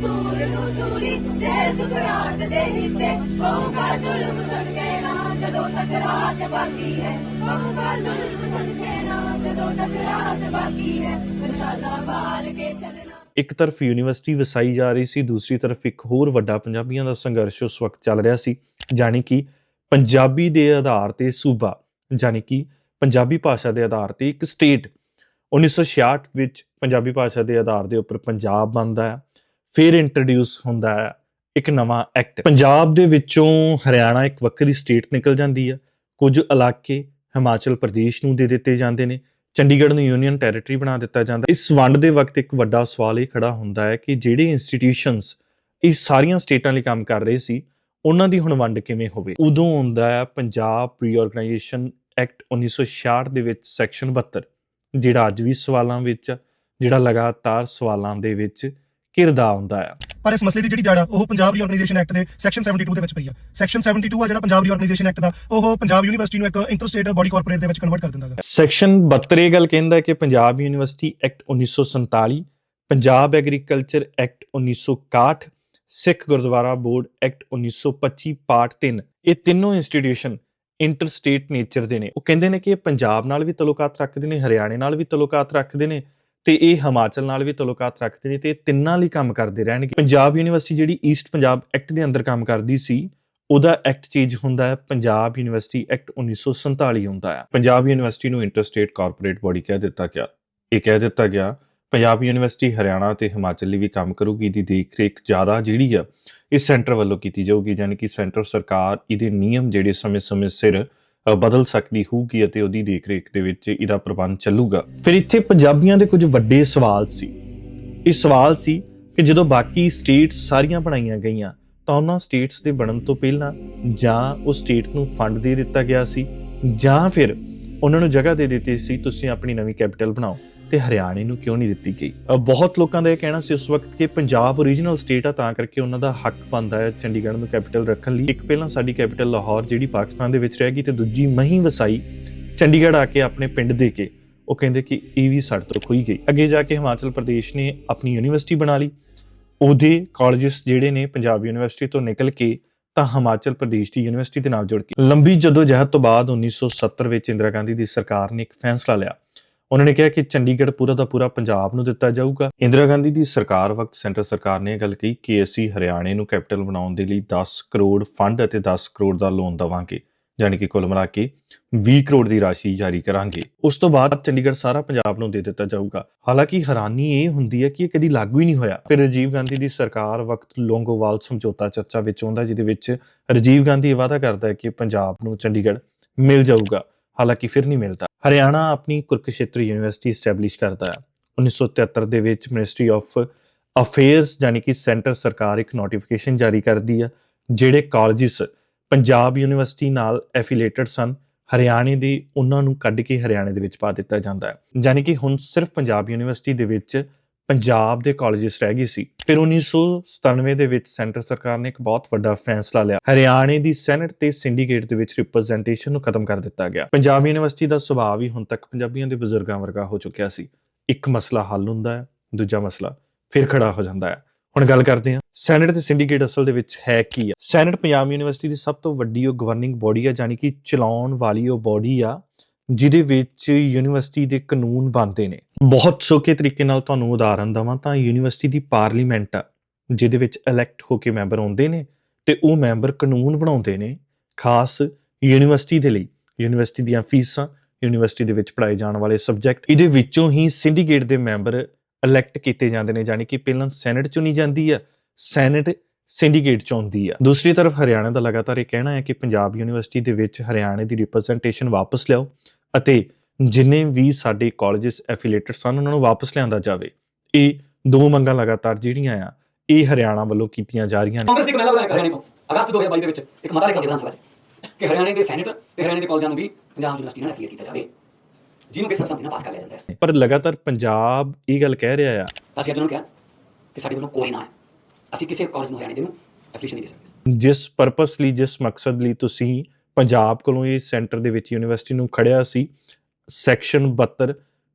ਮਨਸੂਰ ਕਸੂਰੀ ਤੇ ਸੁਕਰਾਤ ਦੇ ਹਿੱਸੇ। ਹੋਊਗਾ ਜ਼ੁਲਮ ਸਦਕੇ ਨਾ, ਜਦੋਂ ਤੱਕ ਰਾਤ ਬਾਕੀ ਹੈ। ਹੋਊਗਾ ਜ਼ੁਲਮ ਸਦਕੇ ਨਾ, ਜਦੋਂ ਤੱਕ ਰਾਤ ਬਾਕੀ ਹੈ। ਮਸ਼ਾਲਾ ਬਾਲ ਕੇ ਚੱਲਣਾ। ਇੱਕ ਤਰਫ ਯੂਨੀਵਰਸਿਟੀ ਵਸਾਈ ਜਾ ਰਹੀ ਸੀ, ਦੂਸਰੀ ਤਰਫ ਇੱਕ ਹੋਰ ਵੱਡਾ ਪੰਜਾਬੀਆਂ ਦਾ ਸੰਘਰਸ਼ ਉਸ ਵਕਤ ਚੱਲ ਰਿਹਾ ਸੀ, ਜਾਣੀ ਕਿ ਪੰਜਾਬੀ ਦੇ ਆਧਾਰ ਤੇ ਸੂਬਾ, ਜਾਣੀ ਕਿ ਪੰਜਾਬੀ ਭਾਸ਼ਾ ਦੇ ਆਧਾਰ ਤੇ ਇੱਕ ਸਟੇਟ 1966 ਵਿੱਚ ਪੰਜਾਬੀ ਭਾਸ਼ਾ ਦੇ ਆਧਾਰ ਦੇ ਉੱਪਰ ਪੰਜਾਬ ਬਣਦਾ ਹੈ। ਫਿਰ ਇੰਟਰੋਡਿਊਸ ਹੁੰਦਾ ਹੈ ਇੱਕ ਨਵਾਂ ਐਕਟ ਪੰਜਾਬ ਦੇ ਵਿੱਚੋਂ ਹਰਿਆਣਾ ਇੱਕ ਵੱਖਰੀ ਸਟੇਟ ਨਿਕਲ ਜਾਂਦੀ ਆ। ਕੁਝ ਇਲਾਕੇ ਹਿਮਾਚਲ ਪ੍ਰਦੇਸ਼ ਨੂੰ ਦੇ ਦਿੱਤੇ ਜਾਂਦੇ ਨੇ। ਚੰਡੀਗੜ੍ਹ ਨੂੰ ਯੂਨੀਅਨ ਟੈਰੀਟਰੀ ਬਣਾ ਦਿੱਤਾ ਜਾਂਦਾ। ਇਸ ਵੰਡ ਦੇ ਵਕਤ ਇੱਕ ਵੱਡਾ ਸਵਾਲ ਇਹ ਖੜਾ ਹੁੰਦਾ ਹੈ ਕਿ ਜਿਹੜੇ ਇੰਸਟੀਟਿਊਸ਼ਨਸ ਇਹ ਸਾਰੀਆਂ ਸਟੇਟਾਂ ਲਈ ਕੰਮ ਕਰ ਰਹੇ ਸੀ ਉਹਨਾਂ ਦੀ ਹੁਣ ਵੰਡ ਕਿਵੇਂ ਹੋਵੇ? ਉਦੋਂ ਹੁੰਦਾ ਹੈ ਪੰਜਾਬ ਰੀਆਰਗੇਨਾਈਜੇਸ਼ਨ ਐਕਟ 1966 ਦੇ ਵਿੱਚ ਸੈਕਸ਼ਨ 72 ਜਿਹੜਾ ਅੱਜ ਵੀ ਸਵਾਲਾਂ ਵਿੱਚ ਆ, ਜਿਹੜਾ ਲਗਾਤਾਰ ਸਵਾਲਾਂ ਦੇ ਵਿੱਚ ਘਿਰਦਾ ਆਉਂਦਾ ਹੈ। ਪਰ ਇਸ ਮਸਲੇ ਦੀ ਜਿਹੜੀ ਜੜ ਆ ਉਹ ਪੰਜਾਬ ਰੀਆਰਗੇਨਾਈਜੇਸ਼ਨ ਐਕਟ ਦੇ ਸੈਕਸ਼ਨ 72 ਦੇ ਵਿੱਚ ਪਈ ਆ। ਸੈਕਸ਼ਨ 72 ਆ ਜਿਹੜਾ ਪੰਜਾਬ ਰੀਆਰਗੇਨਾਈਜੇਸ਼ਨ ਐਕਟ ਦਾ ਉਹ ਪੰਜਾਬ ਯੂਨੀਵਰਸਿਟੀ ਨੂੰ ਇੱਕ ਇੰਟਰਸਟੇਟ ਬਾਡੀ ਕਾਰਪੋਰੇਟ ਦੇ ਵਿੱਚ ਕਨਵਰਟ ਕਰ ਦਿੰਦਾ ਹੈ ਸੈਕਸ਼ਨ 72 ਇਹ ਗੱਲ ਕਹਿੰਦਾ ਹੈ ਕਿ Punjab university act 1947 Punjab agriculture act 1961 Sikh Gurdwara board act 1925 part 3 ਇਹ ਤਿੰਨੋਂ ਇੰਸਟੀਟਿਊਸ਼ਨ ਇੰਟਰ ਸਟੇਟ ਨੇਚਰ ਦੇ ਨੇ। ਉਹ ਕਹਿੰਦੇ ਨੇ ਕਿ ਇਹ ਪੰਜਾਬ ਨਾਲ ਵੀ ਤਲੁਕਾਤ ਰੱਖਦੇ ਨੇ ਹਰਿਆਣੇ ਨਾਲ ਵੀ ਤਲੁਕਾਤ ਰੱਖਦੇ ਨੇ ਤੇ ਇਹ ਹਿਮਾਚਲ ਨਾਲ ਵੀ ਤਲੁਕਾਤ ਰੱਖਦੇ ਨੇ ਤੇ ਇਹ ਤਿੰਨਾਂ ਲਈ ਕੰਮ ਕਰਦੇ ਰਹਿਣਗੇ। ਪੰਜਾਬ ਯੂਨੀਵਰਸਿਟੀ ਜਿਹੜੀ ਈਸਟ ਪੰਜਾਬ ਐਕਟ ਦੇ ਅੰਦਰ ਕੰਮ ਕਰਦੀ ਸੀ, ਉਹਦਾ ਐਕਟ ਚੇਂਜ ਹੁੰਦਾ ਹੈ। ਪੰਜਾਬ ਯੂਨੀਵਰਸਿਟੀ ਐਕਟ 1947 ਹੁੰਦਾ ਹੈ। ਪੰਜਾਬ ਯੂਨੀਵਰਸਿਟੀ ਨੂੰ ਇੰਟਰਸਟੇਟ ਕਾਰਪੋਰੇਟ ਬੋਡੀ ਕਹਿ ਦਿੱਤਾ ਗਿਆ। ਇਹ ਕਹਿ ਦਿੱਤਾ ਗਿਆ, ਪੰਜਾਬ ਯੂਨੀਵਰਸਿਟੀ ਹਰਿਆਣਾ ਤੇ ਹਿਮਾਚਲ ਲਈ ਵੀ ਕੰਮ ਕਰੂਗੀ। ਦੀ ਦੇਖ-ਰੇਖ ਜ਼ਿਆਦਾ ਜਿਹੜੀ ਆ, ਇਹ ਸੈਂਟਰ ਵੱਲੋਂ ਕੀਤੀ ਜਾਊਗੀ। ਯਾਨੀ ਕਿ ਸੈਂਟਰ ਸਰਕਾਰ, ਇਹਦੇ ਨਿਯਮ ਜਿਹੜੇ ਸਮੇਂ-ਸਮੇਂ ਸਿਰ ਬਦਲ ਸਕਦੀ ਹੋਊਗੀ ਅਤੇ ਉਹਦੀ ਦੇਖ-ਰੇਖ ਦੇ ਵਿੱਚ ਇਹਦਾ ਪ੍ਰਬੰਧ ਚੱਲੂਗਾ। ਫਿਰ ਇੱਥੇ ਪੰਜਾਬੀਆਂ ਦੇ ਕੁਝ ਵੱਡੇ ਸਵਾਲ ਸੀ। ਇਹ ਸਵਾਲ ਸੀ ਕਿ ਜਦੋਂ ਬਾਕੀ ਸਟੇਟਸ ਸਾਰੀਆਂ ਬਣਾਈਆਂ ਗਈਆਂ, ਤਾਂ ਉਹਨਾਂ ਸਟੇਟਸ ਦੇ ਬਣਨ ਤੋਂ ਪਹਿਲਾਂ ਜਾਂ ਉਹ ਸਟੇਟ ਨੂੰ ਫੰਡ ਦੇ ਦਿੱਤਾ ਗਿਆ ਸੀ ਜਾਂ ਫਿਰ ਉਹਨਾਂ ਨੂੰ ਜਗ੍ਹਾ ਦੇ ਦਿੱਤੀ ਸੀ, ਤੁਸੀਂ ਆਪਣੀ ਨਵੀਂ ਕੈਪੀਟਲ ਬਣਾਓ। ਤੇ ਹਰਿਆਣੇ ਨੂੰ ਕਿਉਂ ਨਹੀਂ ਦਿੱਤੀ ਗਈ? ਬਹੁਤ ਲੋਕਾਂ ਦਾ ਇਹ ਕਹਿਣਾ ਸੀ ਉਸ ਵਕਤ ਕਿ ਪੰਜਾਬ ਓਰੀਜਨਲ ਸਟੇਟ ਆ, ਤਾਂ ਕਰਕੇ ਉਹਨਾਂ ਦਾ ਹੱਕ ਬਣਦਾ ਹੈ ਚੰਡੀਗੜ੍ਹ ਨੂੰ ਕੈਪੀਟਲ ਰੱਖਣ ਲਈ। ਇੱਕ ਪਹਿਲਾਂ ਸਾਡੀ ਕੈਪੀਟਲ ਲਾਹੌਰ, ਜਿਹੜੀ ਪਾਕਿਸਤਾਨ ਦੇ ਵਿੱਚ ਰਹਿ ਗਈ ਤੇ ਦੂਜੀ ਮਹੀਂ ਵਸਾਈ ਚੰਡੀਗੜ੍ਹ ਆ ਕੇ ਆਪਣੇ ਪਿੰਡ ਦੇ ਕੇ। ਉਹ ਕਹਿੰਦੇ ਕਿ ਇਹ ਵੀ ਸਾਡੇ ਤੋਂ ਖੋਈ ਗਈ। ਅੱਗੇ ਜਾ ਕੇ ਹਿਮਾਚਲ ਪ੍ਰਦੇਸ਼ ਨੇ ਆਪਣੀ ਯੂਨੀਵਰਸਿਟੀ ਬਣਾ ਲਈ। ਉਹਦੇ ਕਾਲਜਸ ਜਿਹੜੇ ਨੇ ਪੰਜਾਬ ਯੂਨੀਵਰਸਿਟੀ ਤੋਂ ਨਿਕਲ ਕੇ ਤਾਂ ਹਿਮਾਚਲ ਪ੍ਰਦੇਸ਼ ਦੀ ਯੂਨੀਵਰਸਿਟੀ ਦੇ ਨਾਲ ਜੁੜ ਕੇ। ਲੰਬੀ ਜਦੋਜਹਿਦ ਤੋਂ ਬਾਅਦ 1970 ਵਿੱਚ ਇੰਦਰਾ ਗਾਂਧੀ ਦੀ ਸਰਕਾਰ ਨੇ ਇੱਕ ਫੈਸਲਾ ਲਿਆ। ਉਹਨਾਂ ਨੇ ਕਿਹਾ ਕਿ ਚੰਡੀਗੜ੍ਹ ਪੂਰਾ ਦਾ ਪੂਰਾ ਪੰਜਾਬ ਨੂੰ ਦਿੱਤਾ ਜਾਊਗਾ। ਇੰਦਰਾ ਗਾਂਧੀ ਦੀ ਸਰਕਾਰ ਵਕਤ ਸੈਂਟਰ ਸਰਕਾਰ ਨੇ ਇਹ ਗੱਲ ਕਹੀ ਕਿ ਅਸੀਂ ਹਰਿਆਣੇ ਨੂੰ ਕੈਪੀਟਲ ਬਣਾਉਣ ਦੇ ਲਈ 10 ਕਰੋੜ ਫੰਡ ਅਤੇ 10 ਕਰੋੜ ਦਾ ਲੋਨ ਦਵਾਂਗੇ, ਯਾਨੀ ਕਿ ਕੁੱਲ ਮਿਲਾ ਕੇ 20 ਕਰੋੜ ਦੀ ਰਾਸ਼ੀ ਜਾਰੀ ਕਰਾਂਗੇ। ਉਸ ਤੋਂ ਬਾਅਦ ਚੰਡੀਗੜ੍ਹ ਸਾਰਾ ਪੰਜਾਬ ਨੂੰ ਦੇ ਦਿੱਤਾ ਜਾਊਗਾ। ਹਾਲਾਂਕਿ ਹੈਰਾਨੀ ਇਹ ਹੁੰਦੀ ਹੈ ਕਿ ਇਹ ਕਦੀ ਲਾਗੂ ਹੀ ਨਹੀਂ ਹੋਇਆ। ਫਿਰ ਰਾਜੀਵ ਗਾਂਧੀ ਦੀ ਸਰਕਾਰ ਵਕਤ ਲੋਂਗੋਵਾਲ ਸਮਝੌਤਾ ਚਰਚਾ ਵਿੱਚ ਆਉਂਦਾ, ਜਿਹਦੇ ਵਿੱਚ ਰਾਜੀਵ ਗਾਂਧੀ ਇਹ ਵਾਅਦਾ ਕਰਦਾ ਹੈ ਕਿ ਪੰਜਾਬ ਨੂੰ ਚੰਡੀਗੜ੍ਹ ਮਿਲ ਜਾਊਗਾ। ਹਾਲਾਂਕਿ ਫਿਰ ਨਹੀਂ ਮਿਲਦਾ। ਹਰਿਆਣਾ ਆਪਣੀ ਕੁਰਕਸ਼ੇਤਰ ਯੂਨੀਵਰਸਿਟੀ ਸਟੈਬਲਿਸ਼ ਕਰਦਾ ਹੈ। 1973 ਦੇ ਵਿੱਚ ਮਿਨਿਸਟਰੀ ਆਫ ਅਫੇਅਰਸ ਯਾਨੀ ਕਿ ਸੈਂਟਰ ਸਰਕਾਰ ਇੱਕ ਨੋਟੀਫਿਕੇਸ਼ਨ ਜਾਰੀ ਕਰਦੀ ਆ, ਜਿਹੜੇ ਕਾਲਜਸ ਪੰਜਾਬ ਯੂਨੀਵਰਸਿਟੀ ਨਾਲ ਐਫੀਲੀਏਟਡ ਸਨ, ਹਰਿਆਣੇ ਦੇ ਉਹਨਾਂ ਨੂੰ ਕੱਢ ਕੇ ਹਰਿਆਣੇ ਦੇ ਵਿੱਚ ਪਾ ਦਿੱਤਾ ਜਾਂਦਾ ਹੈ। ਯਾਨੀ ਕਿ ਹੁਣ ਸਿਰਫ ਪੰਜਾਬ ਯੂਨੀਵਰਸਿਟੀ ਦੇ ਵਿੱਚ ਪੰਜਾਬ ਦੇ ਕਾਲਜਸ ਰਹਿ ਗਏ ਸੀ। ਫਿਰ 1997 ਦੇ ਵਿੱਚ ਸੈਂਟਰ ਸਰਕਾਰ ਨੇ ਇੱਕ ਬਹੁਤ ਵੱਡਾ ਫੈਸਲਾ ਲਿਆ। ਹਰਿਆਣੇ ਦੀ ਸੈਨੇਟ ਤੇ ਸਿੰਡੀਕੇਟ ਦੇ ਵਿੱਚ ਰਿਪਰੈਜ਼ੈਂਟੇਸ਼ਨ ਨੂੰ ਖਤਮ ਕਰ ਦਿੱਤਾ ਗਿਆ। ਪੰਜਾਬ ਯੂਨੀਵਰਸਿਟੀ ਦਾ ਸੁਭਾਅ ਵੀ ਹੁਣ ਤੱਕ ਪੰਜਾਬੀਆਂ ਦੇ ਬਜ਼ੁਰਗਾਂ ਵਰਗਾ ਹੋ ਚੁੱਕਿਆ ਸੀ। ਇੱਕ ਮਸਲਾ ਹੱਲ ਹੁੰਦਾ ਹੈ, ਦੂਜਾ ਮਸਲਾ ਫਿਰ ਖੜਾ ਹੋ ਜਾਂਦਾ ਹੈ। ਹੁਣ ਗੱਲ ਕਰਦੇ ਹਾਂ ਸੈਨੇਟ ਤੇ ਸਿੰਡੀਕੇਟ ਅਸਲ ਦੇ ਵਿੱਚ ਹੈ ਕੀ ਆ? ਸੈਨੇਟ ਪੰਜਾਬ ਯੂਨੀਵਰਸਿਟੀ ਦੀ ਸਭ ਤੋਂ ਵੱਡੀ ਉਹ ਗਵਰਨਿੰਗ ਬੋਡੀ ਆ ਯਾਨੀ ਕਿ ਚਲਾਉਣ ਵਾਲੀ ਉਹ ਬੋਡੀ ਆ ਜਿਹਦੇ ਵਿੱਚ ਯੂਨੀਵਰਸਿਟੀ ਦੇ ਕਾਨੂੰਨ ਬਣਦੇ ਨੇ। ਬਹੁਤ ਸੌਖੇ ਤਰੀਕੇ ਨਾਲ ਤੁਹਾਨੂੰ ਉਦਾਹਰਨ ਦਵਾਂ ਤਾਂ ਯੂਨੀਵਰਸਿਟੀ ਦੀ ਪਾਰਲੀਮੈਂਟ ਆ, ਜਿਹਦੇ ਵਿੱਚ ਇਲੈਕਟ ਹੋ ਕੇ ਮੈਂਬਰ ਆਉਂਦੇ ਨੇ ਤੇ ਉਹ ਮੈਂਬਰ ਕਾਨੂੰਨ ਬਣਾਉਂਦੇ ਨੇ, ਖਾਸ ਯੂਨੀਵਰਸਿਟੀ ਦੇ ਲਈ। ਯੂਨੀਵਰਸਿਟੀ ਦੀਆਂ ਫੀਸਾਂ, ਯੂਨੀਵਰਸਿਟੀ ਦੇ ਵਿੱਚ ਪੜ੍ਹਾਏ ਜਾਣ ਵਾਲੇ ਸਬਜੈਕਟ ਇਹਦੇ ਵਿੱਚੋਂ ਹੀ ਸਿੰਡੀਕੇਟ ਦੇ ਮੈਂਬਰ ਇਲੈਕਟ ਕੀਤੇ ਜਾਂਦੇ ਨੇ, ਯਾਨੀ ਕਿ ਪਹਿਲਾਂ ਸੈਨੇਟ ਚੁਣੀ ਜਾਂਦੀ ਆ ਸੈਨੇਟ ਸਿੰਡੀਕੇਟ ਚ ਆਉਂਦੀ ਆ। ਦੂਸਰੀ ਤਰਫ ਹਰਿਆਣਾ ਦਾ ਲਗਾਤਾਰ ਇਹ ਕਹਿਣਾ ਹੈ ਕਿ ਪੰਜਾਬ ਯੂਨੀਵਰਸਿਟੀ ਦੇ ਵਿੱਚ ਹਰਿਆਣੇ ਦੀ ਰਿਪਰੈਜ਼ੈਂਟੇਸ਼ਨ ਵਾਪਸ ਲਿਆਓ ਅਤੇ ਜਿੰਨੇ ਵੀ ਸਾਡੇ ਕਾਲਜਸ ਐਫੀਲੀਏਟਡ ਸਨ ਉਹਨਾਂ ਨੂੰ ਵਾਪਸ ਲਿਆਂਦਾ ਜਾਵੇ। ਇਹ ਦੋ ਮੰਗਾਂ ਲਗਾਤਾਰ ਜਿਹੜੀਆਂ ਆ ਇਹ ਹਰਿਆਣਾ ਵੱਲੋਂ ਕੀਤੀਆਂ ਜਾ ਰਹੀਆਂ ਨੇ। ਕਾਂਗਰਸ ਦੀ ਇੱਕ ਮਹਿਲਾ ਵਿਧਾਇਕ ਹਰਿਆਣੇ ਤੋਂ ਅਗਸਤ 2022 ਦੇ ਵਿੱਚ ਇੱਕ ਮਤਾ ਲੈ ਕੇ ਆਉਂਦੀ ਵਿਧਾਨ ਸਭਾ 'ਚ ਕਿ ਹਰਿਆਣੇ ਦੇ ਸੈਨੇਟ ਤੇ ਹਰਿਆਣੇ ਦੇ ਕਾਲਜਾਂ ਨੂੰ ਵੀ ਪੰਜਾਬ ਯੂਨੀਵਰਸਿਟੀ ਨਾਲ ਐਫੀਲੀਏਟ ਕੀਤਾ ਜਾਵੇ ਜਿਹਨੂੰ ਕਿ ਸਰਬਸੰਮਤੀ ਨਾਲ ਪਾਸ ਕਰ ਲਿਆ ਜਾਂਦਾ ਹੈ। ਪਰ ਲਗਾਤਾਰ ਪੰਜਾਬ ਇਹ ਗੱਲ ਕਹਿ ਰਿਹਾ ਆ। ਅਸੀਂ ਅੱਜ ਨੂੰ ਕਿਹਾ ਕਿ ਸਾਡੇ ਵੱਲੋਂ ਕੋਈ ਨਾ ਹੈ ਅਸੀਂ ਕਿਸੇ ਕਾਲਜ ਨੂੰ ਹਰਿਆਣੇ ਦੇ ਨੂੰ ਐਫੀਲੀਏਸ਼ਨ ਨਹੀਂ ਦੇ ਸਕਦੇ। ਜਿਸ ਪਰਪਸ ਲਈ ਜਿਸ ਮਕਸਦ ਲਈ ਤੁਸੀਂ ਪੰਜਾਬ ਕੋਲੋਂ ਇਹ ਸੈਂਟਰ ਦੇ ਵਿੱਚ ਯੂਨੀਵਰਸਿਟੀ ਨੂੰ ਖੜਿਆ ਸੀ। ਸੈਕਸ਼ਨ 72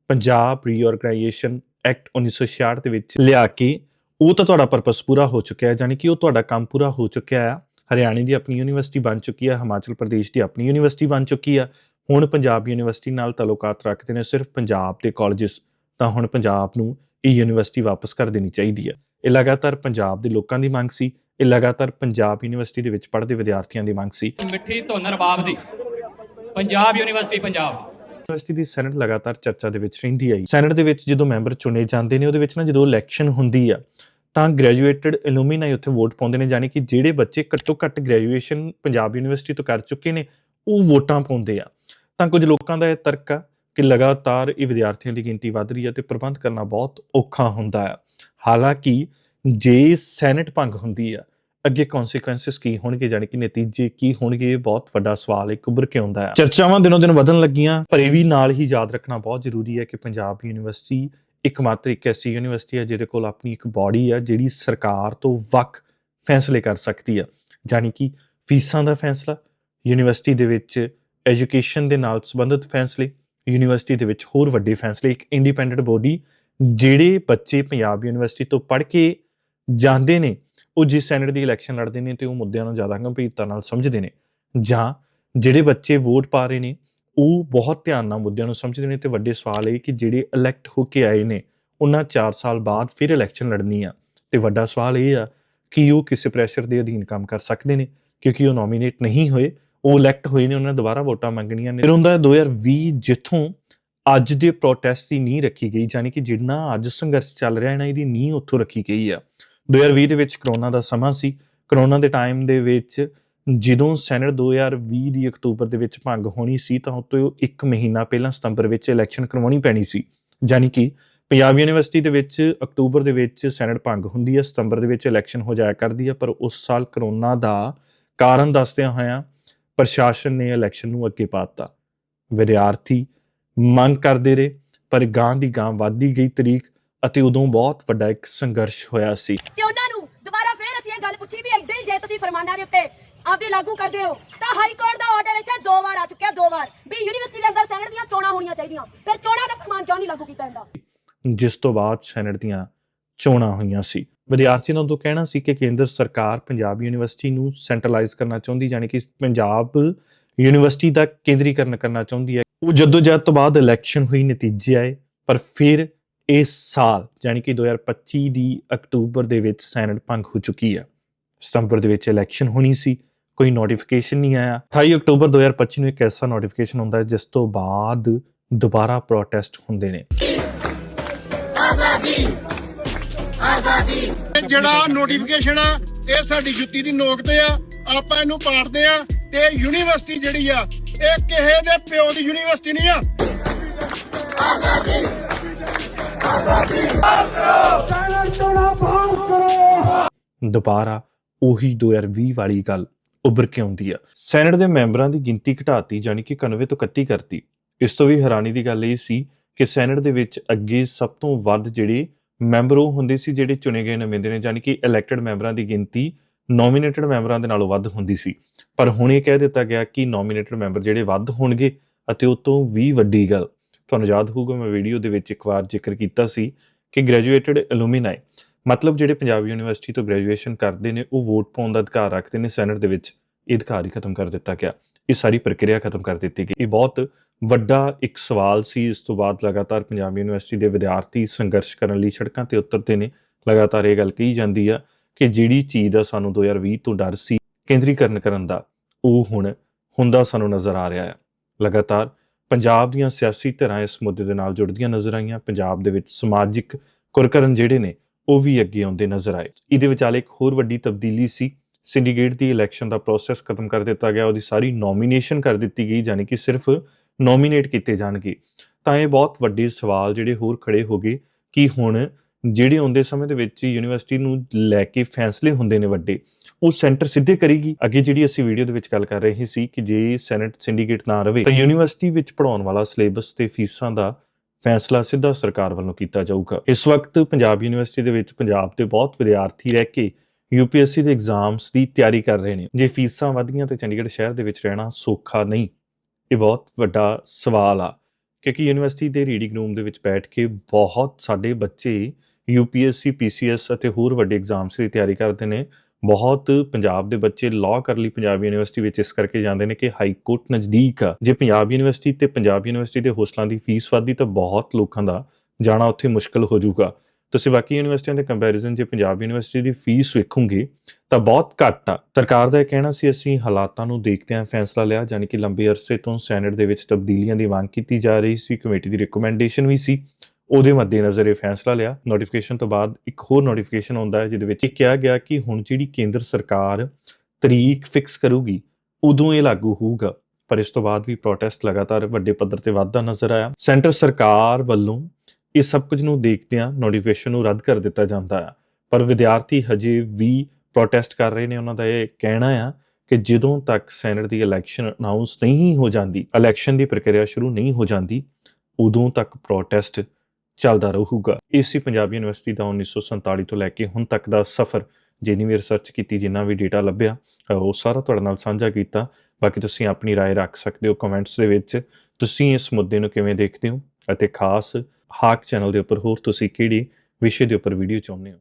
ਪੰਜਾਬ ਰੀਆਰਗੇਨਾਈਜੇਸ਼ਨ ਐਕਟ 1966 ਦੇ ਵਿੱਚ ਲਿਆ ਕੇ ਉਹ ਤਾਂ ਤੁਹਾਡਾ ਪਰਪਸ ਪੂਰਾ ਹੋ ਚੁੱਕਿਆ ਹੈ ਯਾਨੀ ਕਿ ਉਹ ਤੁਹਾਡਾ ਕੰਮ ਪੂਰਾ ਹੋ ਚੁੱਕਿਆ ਹੈ। ਹਰਿਆਣੇ ਦੀ ਆਪਣੀ ਯੂਨੀਵਰਸਿਟੀ ਬਣ ਚੁੱਕੀ ਹੈ, ਹਿਮਾਚਲ ਪ੍ਰਦੇਸ਼ ਦੀ ਆਪਣੀ ਯੂਨੀਵਰਸਿਟੀ ਬਣ ਚੁੱਕੀ ਹੈ। ਹੁਣ ਪੰਜਾਬ ਯੂਨੀਵਰਸਿਟੀ ਨਾਲ ਤਾਲੁਕਾਤ ਰੱਖਦੇ ਨੇ, ਸਿਰਫ ਪੰਜਾਬ ਦੇ ਕਾਲਜਸ ਤਾਂ ਹੁਣ ਪੰਜਾਬ ਨੂੰ ਇਹ ਯੂਨੀਵਰਸਿਟੀ ਵਾਪਸ ਕਰ ਦੇਣੀ ਚਾਹੀਦੀ ਹੈ। ਇਹ ਲਗਾਤਾਰ ਪੰਜਾਬ ਦੇ ਲੋਕਾਂ ਦੀ ਮੰਗ ਸੀ ਇਹ ਲਗਾਤਾਰ ਪੰਜਾਬ ਯੂਨੀਵਰਸਿਟੀ ਦੇ ਵਿੱਚ ਪੜ੍ਹਦੇ ਵਿਦਿਆਰਥੀਆਂ ਦੀ ਮੰਗ ਸੀ। ਮਿੱਠੀ ਧੁਨ ਰਬਾਬ ਦੀ। ਪੰਜਾਬ ਯੂਨੀਵਰਸਿਟੀ ਪੰਜਾਬ। ਯੂਨੀਵਰਸਿਟੀ ਦੀ ਸੈਨੇਟ ਲਗਾਤਾਰ ਚਰਚਾ ਦੇ ਵਿੱਚ ਰਹਿੰਦੀ ਆਈ। ਸੈਨੇਟ ਦੇ ਵਿੱਚ ਜਦੋਂ ਮੈਂਬਰ ਚੁਣੇ ਜਾਂਦੇ ਨੇ ਉਹਦੇ ਵਿੱਚ ਨਾ ਜਦੋਂ ਇਲੈਕਸ਼ਨ ਹੁੰਦੀ ਆ ਤਾਂ ਗ੍ਰੈਜੂਏਟਡ ਐਲੂਮੀਨਾਈ ਉੱਥੇ ਵੋਟ ਪਾਉਂਦੇ ਨੇ ਯਾਨੀ ਕਿ ਜਿਹੜੇ ਬੱਚੇ ਘੱਟੋ ਘੱਟ ਗ੍ਰੈਜੂਏਸ਼ਨ ਪੰਜਾਬ ਯੂਨੀਵਰਸਿਟੀ ਤੋਂ ਕਰ ਚੁੱਕੇ ਨੇ ਉਹ ਵੋਟਾਂ ਪਾਉਂਦੇ ਆ। ਤਾਂ ਕੁਝ ਲੋਕਾਂ ਦਾ ਇਹ ਤਰਕ ਆ ਕਿ ਲਗਾਤਾਰ ਇਹ ਵਿਦਿਆਰਥੀਆਂ ਦੀ ਗਿਣਤੀ ਵੱਧ ਰਹੀ ਹੈ ਤੇ ਪ੍ਰਬੰਧ ਕਰਨਾ ਬਹੁਤ ਔਖਾ ਹੁੰਦਾ ਆ। ਹਾਲਾਂਕਿ ਜੇ ਸੈਨੇਟ ਭੰਗ ਹੁੰਦੀ ਆ, ਅੱਗੇ ਕਨਸੀਕੁਐਂਸਸ ਕੀ ਹੋਣਗੇ? ਜਾਣੀ ਕਿ ਨਤੀਜੇ ਕੀ ਹੋਣਗੇ? ਇਹ ਬਹੁਤ ਵੱਡਾ ਸਵਾਲ ਇੱਕ ਉੱਭਰ ਕੇ ਆਉਂਦਾ ਹੈ ਚਰਚਾਵਾਂ ਦਿਨੋਂ ਦਿਨ ਵਧਣ ਲੱਗੀਆਂ, ਪਰ ਇਹ ਵੀ ਨਾਲ ਹੀ ਯਾਦ ਰੱਖਣਾ ਬਹੁਤ ਜ਼ਰੂਰੀ ਹੈ ਕਿ ਪੰਜਾਬ ਯੂਨੀਵਰਸਿਟੀ ਇੱਕਮਾਤਰ ਇੱਕ ਐਸੀ ਯੂਨੀਵਰਸਿਟੀ ਹੈ ਜਿਹਦੇ ਕੋਲ ਆਪਣੀ ਇੱਕ ਬਾਡੀ ਹੈ ਜਿਹੜੀ ਸਰਕਾਰ ਤੋਂ ਵੱਖ ਫੈਸਲੇ ਕਰ ਸਕਦੀ ਹੈ ਜਾਣੀ ਕਿ ਫੀਸਾਂ ਦਾ ਫੈਸਲਾ, ਯੂਨੀਵਰਸਿਟੀ ਦੇ ਵਿੱਚ ਐਜੂਕੇਸ਼ਨ ਦੇ ਨਾਲ ਸੰਬੰਧਿਤ ਫੈਸਲੇ, ਯੂਨੀਵਰਸਿਟੀ ਦੇ ਵਿੱਚ ਹੋਰ ਵੱਡੇ ਫੈਸਲੇ, ਇੱਕ ਇੰਡੀਪੈਂਡੈਂਟ ਬੋਡੀ ਜਿਹੜੇ ਬੱਚੇ ਪੰਜਾਬ ਯੂਨੀਵਰਸਿਟੀ ਤੋਂ ਪੜ੍ਹ ਕੇ ਜਾਂਦੇ ਨੇ, ਉਹ ਜਿਸ ਸੈਨੇਟ ਦੀ ਇਲੈਕਸ਼ਨ ਲੜਦੇ ਨੇ ਤੇ ਉਹ ਮੁੱਦਿਆਂ ਨੂੰ ਜ਼ਿਆਦਾ ਗੰਭੀਰਤਾ ਨਾਲ ਸਮਝਦੇ ਨੇ ਜਾਂ ਜਿਹੜੇ ਬੱਚੇ ਵੋਟ ਪਾ ਰਹੇ ਨੇ, ਉਹ ਬਹੁਤ ਧਿਆਨ ਨਾਲ ਮੁੱਦਿਆਂ ਨੂੰ ਸਮਝਦੇ ਨੇ ਤੇ ਵੱਡੇ ਸਵਾਲ ਇਹ ਕਿ ਜਿਹੜੇ ਇਲੈਕਟ ਹੋ ਕੇ ਆਏ ਨੇ, ਉਹਨਾਂ 4 ਸਾਲ ਬਾਅਦ ਫਿਰ ਇਲੈਕਸ਼ਨ ਲੜਨੀ ਆ ਤੇ ਵੱਡਾ ਸਵਾਲ ਇਹ ਆ ਕਿ ਉਹ ਕਿਸੇ ਪ੍ਰੈਸ਼ਰ ਦੇ ਅਧੀਨ ਕੰਮ ਕਰ ਸਕਦੇ ਨੇ ਕਿਉਂਕਿ ਉਹ ਨੋਮੀਨੇਟ ਨਹੀਂ ਹੋਏ, ਉਹ ਇਲੈਕਟ ਹੋਏ ਨੇ, ਉਹਨਾਂ ਦੁਬਾਰਾ ਵੋਟਾਂ ਮੰਗਣੀਆਂ ਨੇ। ਫਿਰ ਹੁੰਦਾ ਹੈ 2020 ਜਿੱਥੋਂ ਅੱਜ ਦੇ ਪ੍ਰੋਟੈਸਟ ਦੀ ਨੀਂਹ ਰੱਖੀ ਗਈ ਯਾਨੀ ਕਿ ਜਿੰਨਾ ਅੱਜ ਸੰਘਰਸ਼ ਚੱਲ ਰਿਹਾ ਹੈ ਨਾ ਇਹਦੀ ਨੀਂਹ ਉੱਥੋਂ ਰੱਖੀ ਗਈ ਆ। 2020 ਦੇ ਵਿੱਚ ਕਰੋਨਾ ਦਾ ਸਮਾਂ ਸੀ। ਕਰੋਨਾ ਦੇ ਟਾਈਮ ਦੇ ਵਿੱਚ ਜਦੋਂ ਸੈਨੇਟ 2020 ਦੀ ਅਕਤੂਬਰ ਦੇ ਵਿੱਚ ਭੰਗ ਹੋਣੀ ਸੀ, ਤਾਂ ਉਤੋਂ ਇੱਕ ਮਹੀਨਾ ਪਹਿਲਾਂ ਸਤੰਬਰ ਵਿੱਚ ਇਲੈਕਸ਼ਨ ਕਰਵਾਉਣੀ ਪੈਣੀ ਸੀ। ਯਾਨੀ ਕਿ ਪੰਜਾਬ ਯੂਨੀਵਰਸਿਟੀ ਦੇ ਵਿੱਚ ਅਕਤੂਬਰ ਦੇ ਵਿੱਚ ਸੈਨੇਟ ਭੰਗ ਹੁੰਦੀ ਹੈ ਸਤੰਬਰ ਦੇ ਵਿੱਚ ਇਲੈਕਸ਼ਨ ਹੋ ਜਾਇਆ ਕਰਦੀ ਹੈ ਪਰ ਉਸ ਸਾਲ ਕਰੋਨਾ ਦਾ ਕਾਰਨ ਦੱਸਦਿਆਂ ਹੋਇਆਂ ਪ੍ਰਸ਼ਾਸਨ ਨੇ ਇਲੈਕਸ਼ਨ ਨੂੰ ਅੱਗੇ ਪਾਤਾ ਵਿਦਿਆਰਥੀ ਮੰਗ ਕਰਦੇ ਰਹੇ, ਪਰ ਗਾਂ ਦੀ ਗਾਂ ਵੱਧਦੀ ਗਈ ਤਰੀਕ। ਅਤੇ ਉਦੋਂ ਬਹੁਤ ਵੱਡਾ ਇੱਕ ਸੰਘਰਸ਼ ਹੋਇਆ ਸੀ। ਤੇ ਉਹਨਾਂ ਨੂੰ ਦੁਬਾਰਾ ਫੇਰ ਅਸੀਂ ਇਹ ਗੱਲ ਪੁੱਛੀ ਵੀ ਏਦਾਂ ਹੀ ਜੇ ਤੁਸੀਂ ਫਰਮਾਨਾਂ ਦੇ ਉੱਤੇ ਆਪਦੇ ਲਾਗੂ ਕਰਦੇ ਹੋ ਤਾਂ ਹਾਈ ਕੋਰਟ ਦਾ ਆਰਡਰ ਇੱਥੇ ਦੋ ਵਾਰ ਆ ਚੁੱਕਿਆ ਦੋ ਵਾਰ। ਵੀ ਯੂਨੀਵਰਸਿਟੀ ਦੇ ਅੰਦਰ ਸੈਨੇਟ ਦੀਆਂ ਚੋਣਾਂ ਹੋਣੀਆਂ ਚਾਹੀਦੀਆਂ। ਫਿਰ ਚੋਣਾਂ ਦਾ ਫਰਮਾਨ ਕਿਉਂ ਨਹੀਂ ਲਾਗੂ ਕੀਤਾ ਜਾਂਦਾ? ਜਿਸ ਤੋਂ ਬਾਅਦ ਸੈਨੇਟ ਦੀਆਂ ਚੋਣਾਂ ਹੋਈਆਂ ਸੀ। ਵਿਦਿਆਰਥੀਆਂ ਦਾ ਉਦੋਂ ਕਹਿਣਾ ਸੀ ਕਿ ਕੇਂਦਰ ਸਰਕਾਰ ਪੰਜਾਬ ਯੂਨੀਵਰਸਿਟੀ ਨੂੰ ਸੈਂਟਰਲਾਈਜ਼ ਕਰਨਾ ਚਾਹੁੰਦੀ ਯਾਨੀ ਕਿ ਪੰਜਾਬ ਯੂਨੀਵਰਸਿਟੀ ਦਾ ਕੇਂਦਰੀਕਰਨ ਕਰਨਾ ਚਾਹੁੰਦੀ ਹੈ। ਉਹ ਜਦੋਂ ਜਦ ਤੋਂ ਬਾਅਦ ਇਲੈਕਸ਼ਨ ਹੋਈ ਨਤੀਜੇ ਆਏ ਪਰ ਫਿਰ ਇਸ ਸਾਲ ਯਾਨੀ ਕਿ 2025 ਦੀ ਅਕਤੂਬਰ ਦੇ ਵਿੱਚ ਸੈਨੇਟ ਭੰਗ ਹੋ ਚੁੱਕੀ ਹੈ। ਸਤੰਬਰ ਦੇ ਵਿੱਚ ਇਲੈਕਸ਼ਨ ਹੋਣੀ ਸੀ, ਕੋਈ ਨੋਟੀਫਿਕੇਸ਼ਨ ਨਹੀਂ ਆਇਆ। 28 ਅਕਤੂਬਰ 2025 ਨੂੰ ਇੱਕ ਐਸਾ ਨੋਟੀਫਿਕੇਸ਼ਨ ਹੁੰਦਾ ਹੈ, ਜਿਸ ਤੋਂ ਬਾਅਦ ਦੁਬਾਰਾ ਪ੍ਰੋਟੈਸਟ ਹੁੰਦੇ ਨੇ। ਇਹ ਜਿਹੜਾ ਨੋਟੀਫਿਕੇਸ਼ਨ ਆ, ਇਹ ਸਾਡੀ ਜੁੱਤੀ ਦੀ ਨੋਕ ਤੇ ਆ, ਆਪਾਂ ਇਹਨੂੰ ਪਾੜਦੇ ਆ ਤੇ ਯੂਨੀਵਰਸਿਟੀ ਜਿਹੜੀ ਆ, ਇਹ ਕਿਸੇ ਦੇ ਪਿਓ ਦੀ ਯੂਨੀਵਰਸਿਟੀ ਨਹੀਂ ਆ। ਦੁਬਾਰਾ ਉਹੀ 2020 ਵਾਲੀ ਗੱਲ ਉੱਭਰ ਕੇ ਆਉਂਦੀ ਆ। ਸੈਨੇਟ ਦੇ ਮੈਂਬਰਾਂ ਦੀ ਗਿਣਤੀ ਘਟਾਤੀ ਯਾਨੀ ਕਿ 91 ਤੋਂ 31 ਕਰਤੀ। ਇਸ ਤੋਂ ਵੀ ਹੈਰਾਨੀ ਦੀ ਗੱਲ ਇਹ ਸੀ ਕਿ ਸੈਨੇਟ ਦੇ ਵਿੱਚ ਅੱਗੇ ਸਭ ਤੋਂ ਵੱਧ ਜਿਹੜੇ ਮੈਂਬਰ ਉਹ ਹੁੰਦੇ ਸੀ ਜਿਹੜੇ ਚੁਣੇ ਗਏ ਨੁਮਾਇੰਦੇ ਨੇ ਯਾਨੀ ਕਿ ਇਲੈਕਟਡ ਮੈਂਬਰਾਂ ਦੀ ਗਿਣਤੀ ਨੋਮੀਨੇਟਡ ਮੈਂਬਰਾਂ ਦੇ ਨਾਲੋਂ ਵੱਧ ਹੁੰਦੀ ਸੀ। ਪਰ ਹੁਣ ਇਹ ਕਹਿ ਦਿੱਤਾ ਗਿਆ ਕਿ ਨੋਮੀਨੇਟਡ ਮੈਂਬਰ ਜਿਹੜੇ ਵੱਧ ਹੋਣਗੇ ਅਤੇ ਉਹ ਤੋਂ ਵੀ ਵੱਡੀ ਗੱਲ ਤੁਹਾਨੂੰ ਯਾਦ ਹੋਊਗਾ, ਮੈਂ ਵੀਡੀਓ ਦੇ ਵਿੱਚ ਇੱਕ ਵਾਰ ਜ਼ਿਕਰ ਕੀਤਾ ਸੀ ਕਿ ਗ੍ਰੈਜੂਏਟਡ ਐਲੂਮੀਨਾਈ ਮਤਲਬ ਜਿਹੜੇ ਪੰਜਾਬ ਯੂਨੀਵਰਸਿਟੀ ਤੋਂ ਗ੍ਰੈਜੂਏਸ਼ਨ ਕਰਦੇ ਨੇ, ਉਹ ਵੋਟ ਪਾਉਣ ਦਾ ਅਧਿਕਾਰ ਰੱਖਦੇ ਨੇ ਸੈਨੇਟ ਦੇ ਵਿੱਚ ਇਹ ਅਧਿਕਾਰ ਹੀ ਖਤਮ ਕਰ ਦਿੱਤਾ ਗਿਆ। ਇਹ ਸਾਰੀ ਪ੍ਰਕਿਰਿਆ ਖਤਮ ਕਰ ਦਿੱਤੀ ਗਈ। ਇਹ ਬਹੁਤ ਵੱਡਾ ਇੱਕ ਸਵਾਲ ਸੀ। ਇਸ ਤੋਂ ਬਾਅਦ ਲਗਾਤਾਰ ਪੰਜਾਬ ਯੂਨੀਵਰਸਿਟੀ ਦੇ ਵਿਦਿਆਰਥੀ ਸੰਘਰਸ਼ ਕਰਨ ਲਈ ਸੜਕਾਂ ਤੇ ਉਤਰਦੇ ਨੇ। ਲਗਾਤਾਰ ਇਹ ਗੱਲ ਕਹੀ ਜਾਂਦੀ ਆ ਕਿ ਜਿਹੜੀ ਚੀਜ਼ ਦਾ ਸਾਨੂੰ 2020 ਤੋਂ ਡਰ ਸੀ, ਕੇਂਦਰੀਕਰਨ ਕਰਨ ਦਾ, ਉਹ ਹੁਣ, ਹੁੰਦਾ ਸਾਨੂੰ ਨਜ਼ਰ ਆ ਰਿਹਾ ਹੈ ਲਗਾਤਾਰ ਪੰਜਾਬ ਦੀਆਂ ਸਿਆਸੀ ਧਿਰਾਂ ਇਸ ਮੁੱਦੇ ਦੇ ਨਾਲ ਜੁੜਦੀਆਂ ਨਜ਼ਰ ਆਈਆਂ। ਪੰਜਾਬ ਦੇ ਵਿੱਚ ਸਮਾਜਿਕ ਕੁਰਕਰਨ ਜਿਹੜੇ ਨੇ, ਉਹ ਵੀ ਅੱਗੇ ਆਉਂਦੇ ਨਜ਼ਰ ਆਏ। ਇਹਦੇ ਵਿਚਾਲੇ ਇੱਕ ਹੋਰ ਵੱਡੀ ਤਬਦੀਲੀ ਸੀ। ਸਿੰਡੀਕੇਟ ਦੀ ਇਲੈਕਸ਼ਨ ਦਾ ਪ੍ਰੋਸੈਸ ਖਤਮ ਕਰ ਦਿੱਤਾ ਗਿਆ। ਉਹਦੀ ਸਾਰੀ ਨੋਮੀਨੇਸ਼ਨ ਕਰ ਦਿੱਤੀ ਗਈ, ਯਾਨੀ ਕਿ ਸਿਰਫ ਨੋਮੀਨੇਟ ਕੀਤੇ ਜਾਣਗੇ। ਤਾਂ ਇਹ ਬਹੁਤ ਵੱਡੇ ਸਵਾਲ ਜਿਹੜੇ ਹੋਰ ਖੜੇ ਹੋ ਗਏ ਕਿ ਹੁਣ ਜਿਹੜੇ ਆਉਂਦੇ ਸਮੇਂ ਦੇ ਵਿੱਚ ਯੂਨੀਵਰਸਿਟੀ ਨੂੰ ਲੈ ਕੇ ਫੈਸਲੇ ਹੁੰਦੇ ਨੇ ਵੱਡੇ, ਉਹ ਸੈਂਟਰ ਸਿੱਧੇ ਕਰੇਗੀ। ਅੱਗੇ ਜਿਹੜੀ ਅਸੀਂ ਵੀਡੀਓ ਦੇ ਵਿੱਚ ਗੱਲ ਕਰ ਰਹੇ ਸੀ ਕਿ ਜੇ ਸੈਨੇਟ ਸਿੰਡੀਕੇਟ ਨਾ ਰਵੇ, ਤਾਂ ਯੂਨੀਵਰਸਿਟੀ ਵਿੱਚ ਪੜਾਉਣ ਵਾਲਾ ਸਿਲੇਬਸ ਤੇ ਫੀਸਾਂ ਦਾ ਫੈਸਲਾ ਸਿੱਧਾ ਸਰਕਾਰ ਵੱਲੋਂ ਕੀਤਾ ਜਾਊਗਾ। ਇਸ ਵਕਤ ਪੰਜਾਬ ਯੂਨੀਵਰਸਿਟੀ ਦੇ ਵਿੱਚ ਪੰਜਾਬ ਦੇ ਬਹੁਤ ਵਿਦਿਆਰਥੀ ਰਹਿ ਕੇ ਯੂਪੀਐਸਸੀ ਦੇ ਐਗਜ਼ਾਮਸ ਦੀ ਤਿਆਰੀ ਕਰ ਰਹੇ ਨੇ। ਜੇ ਫੀਸਾਂ ਵਧੀਆਂ ਤੇ ਚੰਡੀਗੜ੍ਹ ਸ਼ਹਿਰ ਦੇ ਵਿੱਚ ਰਹਿਣਾ ਸੌਖਾ ਨਹੀਂ। ਇਹ ਬਹੁਤ ਵੱਡਾ ਸਵਾਲ ਆ, ਕਿਉਂਕਿ ਯੂਨੀਵਰਸਿਟੀ ਦੇ ਰੀਡਿੰਗ ਰੂਮ ਦੇ ਵਿੱਚ ਬੈਠ ਕੇ ਬਹੁਤ ਸਾਡੇ ਬੱਚੇ ਯੂਪੀਐਸਸੀ, ਪੀਸੀਐਸ ਅਤੇ ਹੋਰ ਵੱਡੇ ਐਗਜ਼ਾਮਸ ਦੀ ਤਿਆਰੀ ਕਰਦੇ ਨੇ। ਬਹੁਤ ਪੰਜਾਬ ਦੇ ਬੱਚੇ ਲਾਅ ਕਰ ਲਈ ਪੰਜਾਬ ਯੂਨੀਵਰਸਿਟੀ ਵਿੱਚ ਇਸ ਕਰਕੇ ਜਾਂਦੇ ਨੇ ਕਿ ਹਾਈ ਕੋਰਟ ਨਜ਼ਦੀਕ ਆ। ਜੇ ਪੰਜਾਬ ਯੂਨੀਵਰਸਿਟੀ ਤੇ ਪੰਜਾਬ ਯੂਨੀਵਰਸਿਟੀ ਦੇ ਹੋਸਟਲਾਂ ਦੀ ਫੀਸ ਵਧਦੀ ਤਾਂ ਬਹੁਤ ਲੋਕਾਂ ਦਾ ਜਾਣਾ ਉੱਥੇ ਮੁਸ਼ਕਲ ਹੋ ਜਾਊਗਾ। ਤੁਸੀਂ ਬਾਕੀ ਯੂਨੀਵਰਸਿਟੀਆਂ ਦੇ ਕੰਪੈਰੀਜ਼ਨ ਜੇ ਪੰਜਾਬ ਯੂਨੀਵਰਸਿਟੀ ਦੀ ਫੀਸ ਵੇਖੋਗੇ ਤਾਂ ਬਹੁਤ ਘੱਟ ਆ। ਸਰਕਾਰ ਦਾ ਇਹ ਕਹਿਣਾ ਸੀ, ਅਸੀਂ ਹਾਲਾਤਾਂ ਨੂੰ ਦੇਖਦਿਆਂ ਫੈਸਲਾ ਲਿਆ ਯਾਨੀ ਕਿ ਲੰਬੇ ਅਰਸੇ ਤੋਂ ਸੈਨੇਟ ਦੇ ਵਿੱਚ ਤਬਦੀਲੀਆਂ ਦੀ ਮੰਗ ਕੀਤੀ ਜਾ ਰਹੀ ਸੀ, ਕਮੇਟੀ ਦੀ ਰਿਕਮੈਂਡੇਸ਼ਨ ਵੀ ਸੀ। ਉਹਦੇ ਮੱਦੇਨਜ਼ਰ ਇਹ ਫੈਸਲਾ ਲਿਆ। ਨੋਟੀਫਿਕੇਸ਼ਨ ਤੋਂ ਬਾਅਦ ਇੱਕ ਹੋਰ ਨੋਟੀਫਿਕੇਸ਼ਨ ਆਉਂਦਾ ਹੈ, ਜਿਹਦੇ ਵਿੱਚ ਇਹ ਕਿਹਾ ਗਿਆ ਕਿ ਹੁਣ ਜਿਹੜੀ ਕੇਂਦਰ ਸਰਕਾਰ ਤਰੀਕ ਫਿਕਸ ਕਰੂਗੀ, ਉਦੋਂ ਇਹ ਲਾਗੂ ਹੋਊਗਾ। ਪਰ ਇਸ ਤੋਂ ਬਾਅਦ ਵੀ ਪ੍ਰੋਟੈਸਟ ਲਗਾਤਾਰ ਵੱਡੇ ਪੱਧਰ ਤੇ ਵਧਦਾ ਨਜ਼ਰ ਆਇਆ। ਸੈਂਟਰ ਸਰਕਾਰ ਵੱਲੋਂ ਇਹ ਸਭ ਕੁਝ ਨੂੰ ਦੇਖਦਿਆਂ ਨੋਟੀਫਿਕੇਸ਼ਨ ਨੂੰ ਰੱਦ ਕਰ ਦਿੱਤਾ ਜਾਂਦਾ ਹੈ। ਪਰ ਵਿਦਿਆਰਥੀ ਹਜੇ ਵੀ ਪ੍ਰੋਟੈਸਟ ਕਰ ਰਹੇ ਨੇ, ਉਹਨਾਂ ਦਾ ਇਹ ਕਹਿਣਾ ਆ ਕਿ ਜਦੋਂ ਤੱਕ ਸੈਨੇਟ ਦੀ ਇਲੈਕਸ਼ਨ ਅਨਾਉਂਸ ਨਹੀਂ ਹੋ ਜਾਂਦੀ ਇਲੈਕਸ਼ਨ ਦੀ ਪ੍ਰਕਿਰਿਆ ਸ਼ੁਰੂ ਨਹੀਂ ਹੋ ਜਾਂਦੀ, ਉਦੋਂ ਤੱਕ ਪ੍ਰੋਟੈਸਟ ਚੱਲਦਾ ਰਹੂਗਾ ਏਸੀ ਪੰਜਾਬ ਯੂਨੀਵਰਸਿਟੀ ਦਾ 1947 ਤੋਂ ਲੈ ਕੇ ਹੁਣ ਤੱਕ ਦਾ ਸਫ਼ਰ ਜਿੰਨੀ ਵੀ ਰਿਸਰਚ ਕੀਤੀ ਜਿੰਨਾ ਵੀ ਡੇਟਾ ਲੱਭਿਆ ਅ, ਉਹ ਸਾਰਾ ਤੁਹਾਡੇ ਨਾਲ ਸਾਂਝਾ ਕੀਤਾ ਬਾਕੀ ਤੁਸੀਂ ਆਪਣੀ رائے ਰੱਖ ਸਕਦੇ ਹੋ ਕਮੈਂਟਸ ਦੇ ਵਿੱਚ ਤੁਸੀਂ ਇਸ ਮੁੱਦੇ ਨੂੰ ਕਿਵੇਂ ਦੇਖਦੇ ਹੋ ਅਤੇ ਖਾਸ ਹਾਕ ਚੈਨਲ ਦੇ ਉੱਪਰ ਹੋਰ ਤੁਸੀਂ ਕਿਹੜੀ ਵਿਸ਼ੇ ਦੇ ਉੱਪਰ ਵੀਡੀਓ ਚਾਹੁੰਦੇ ਹੋ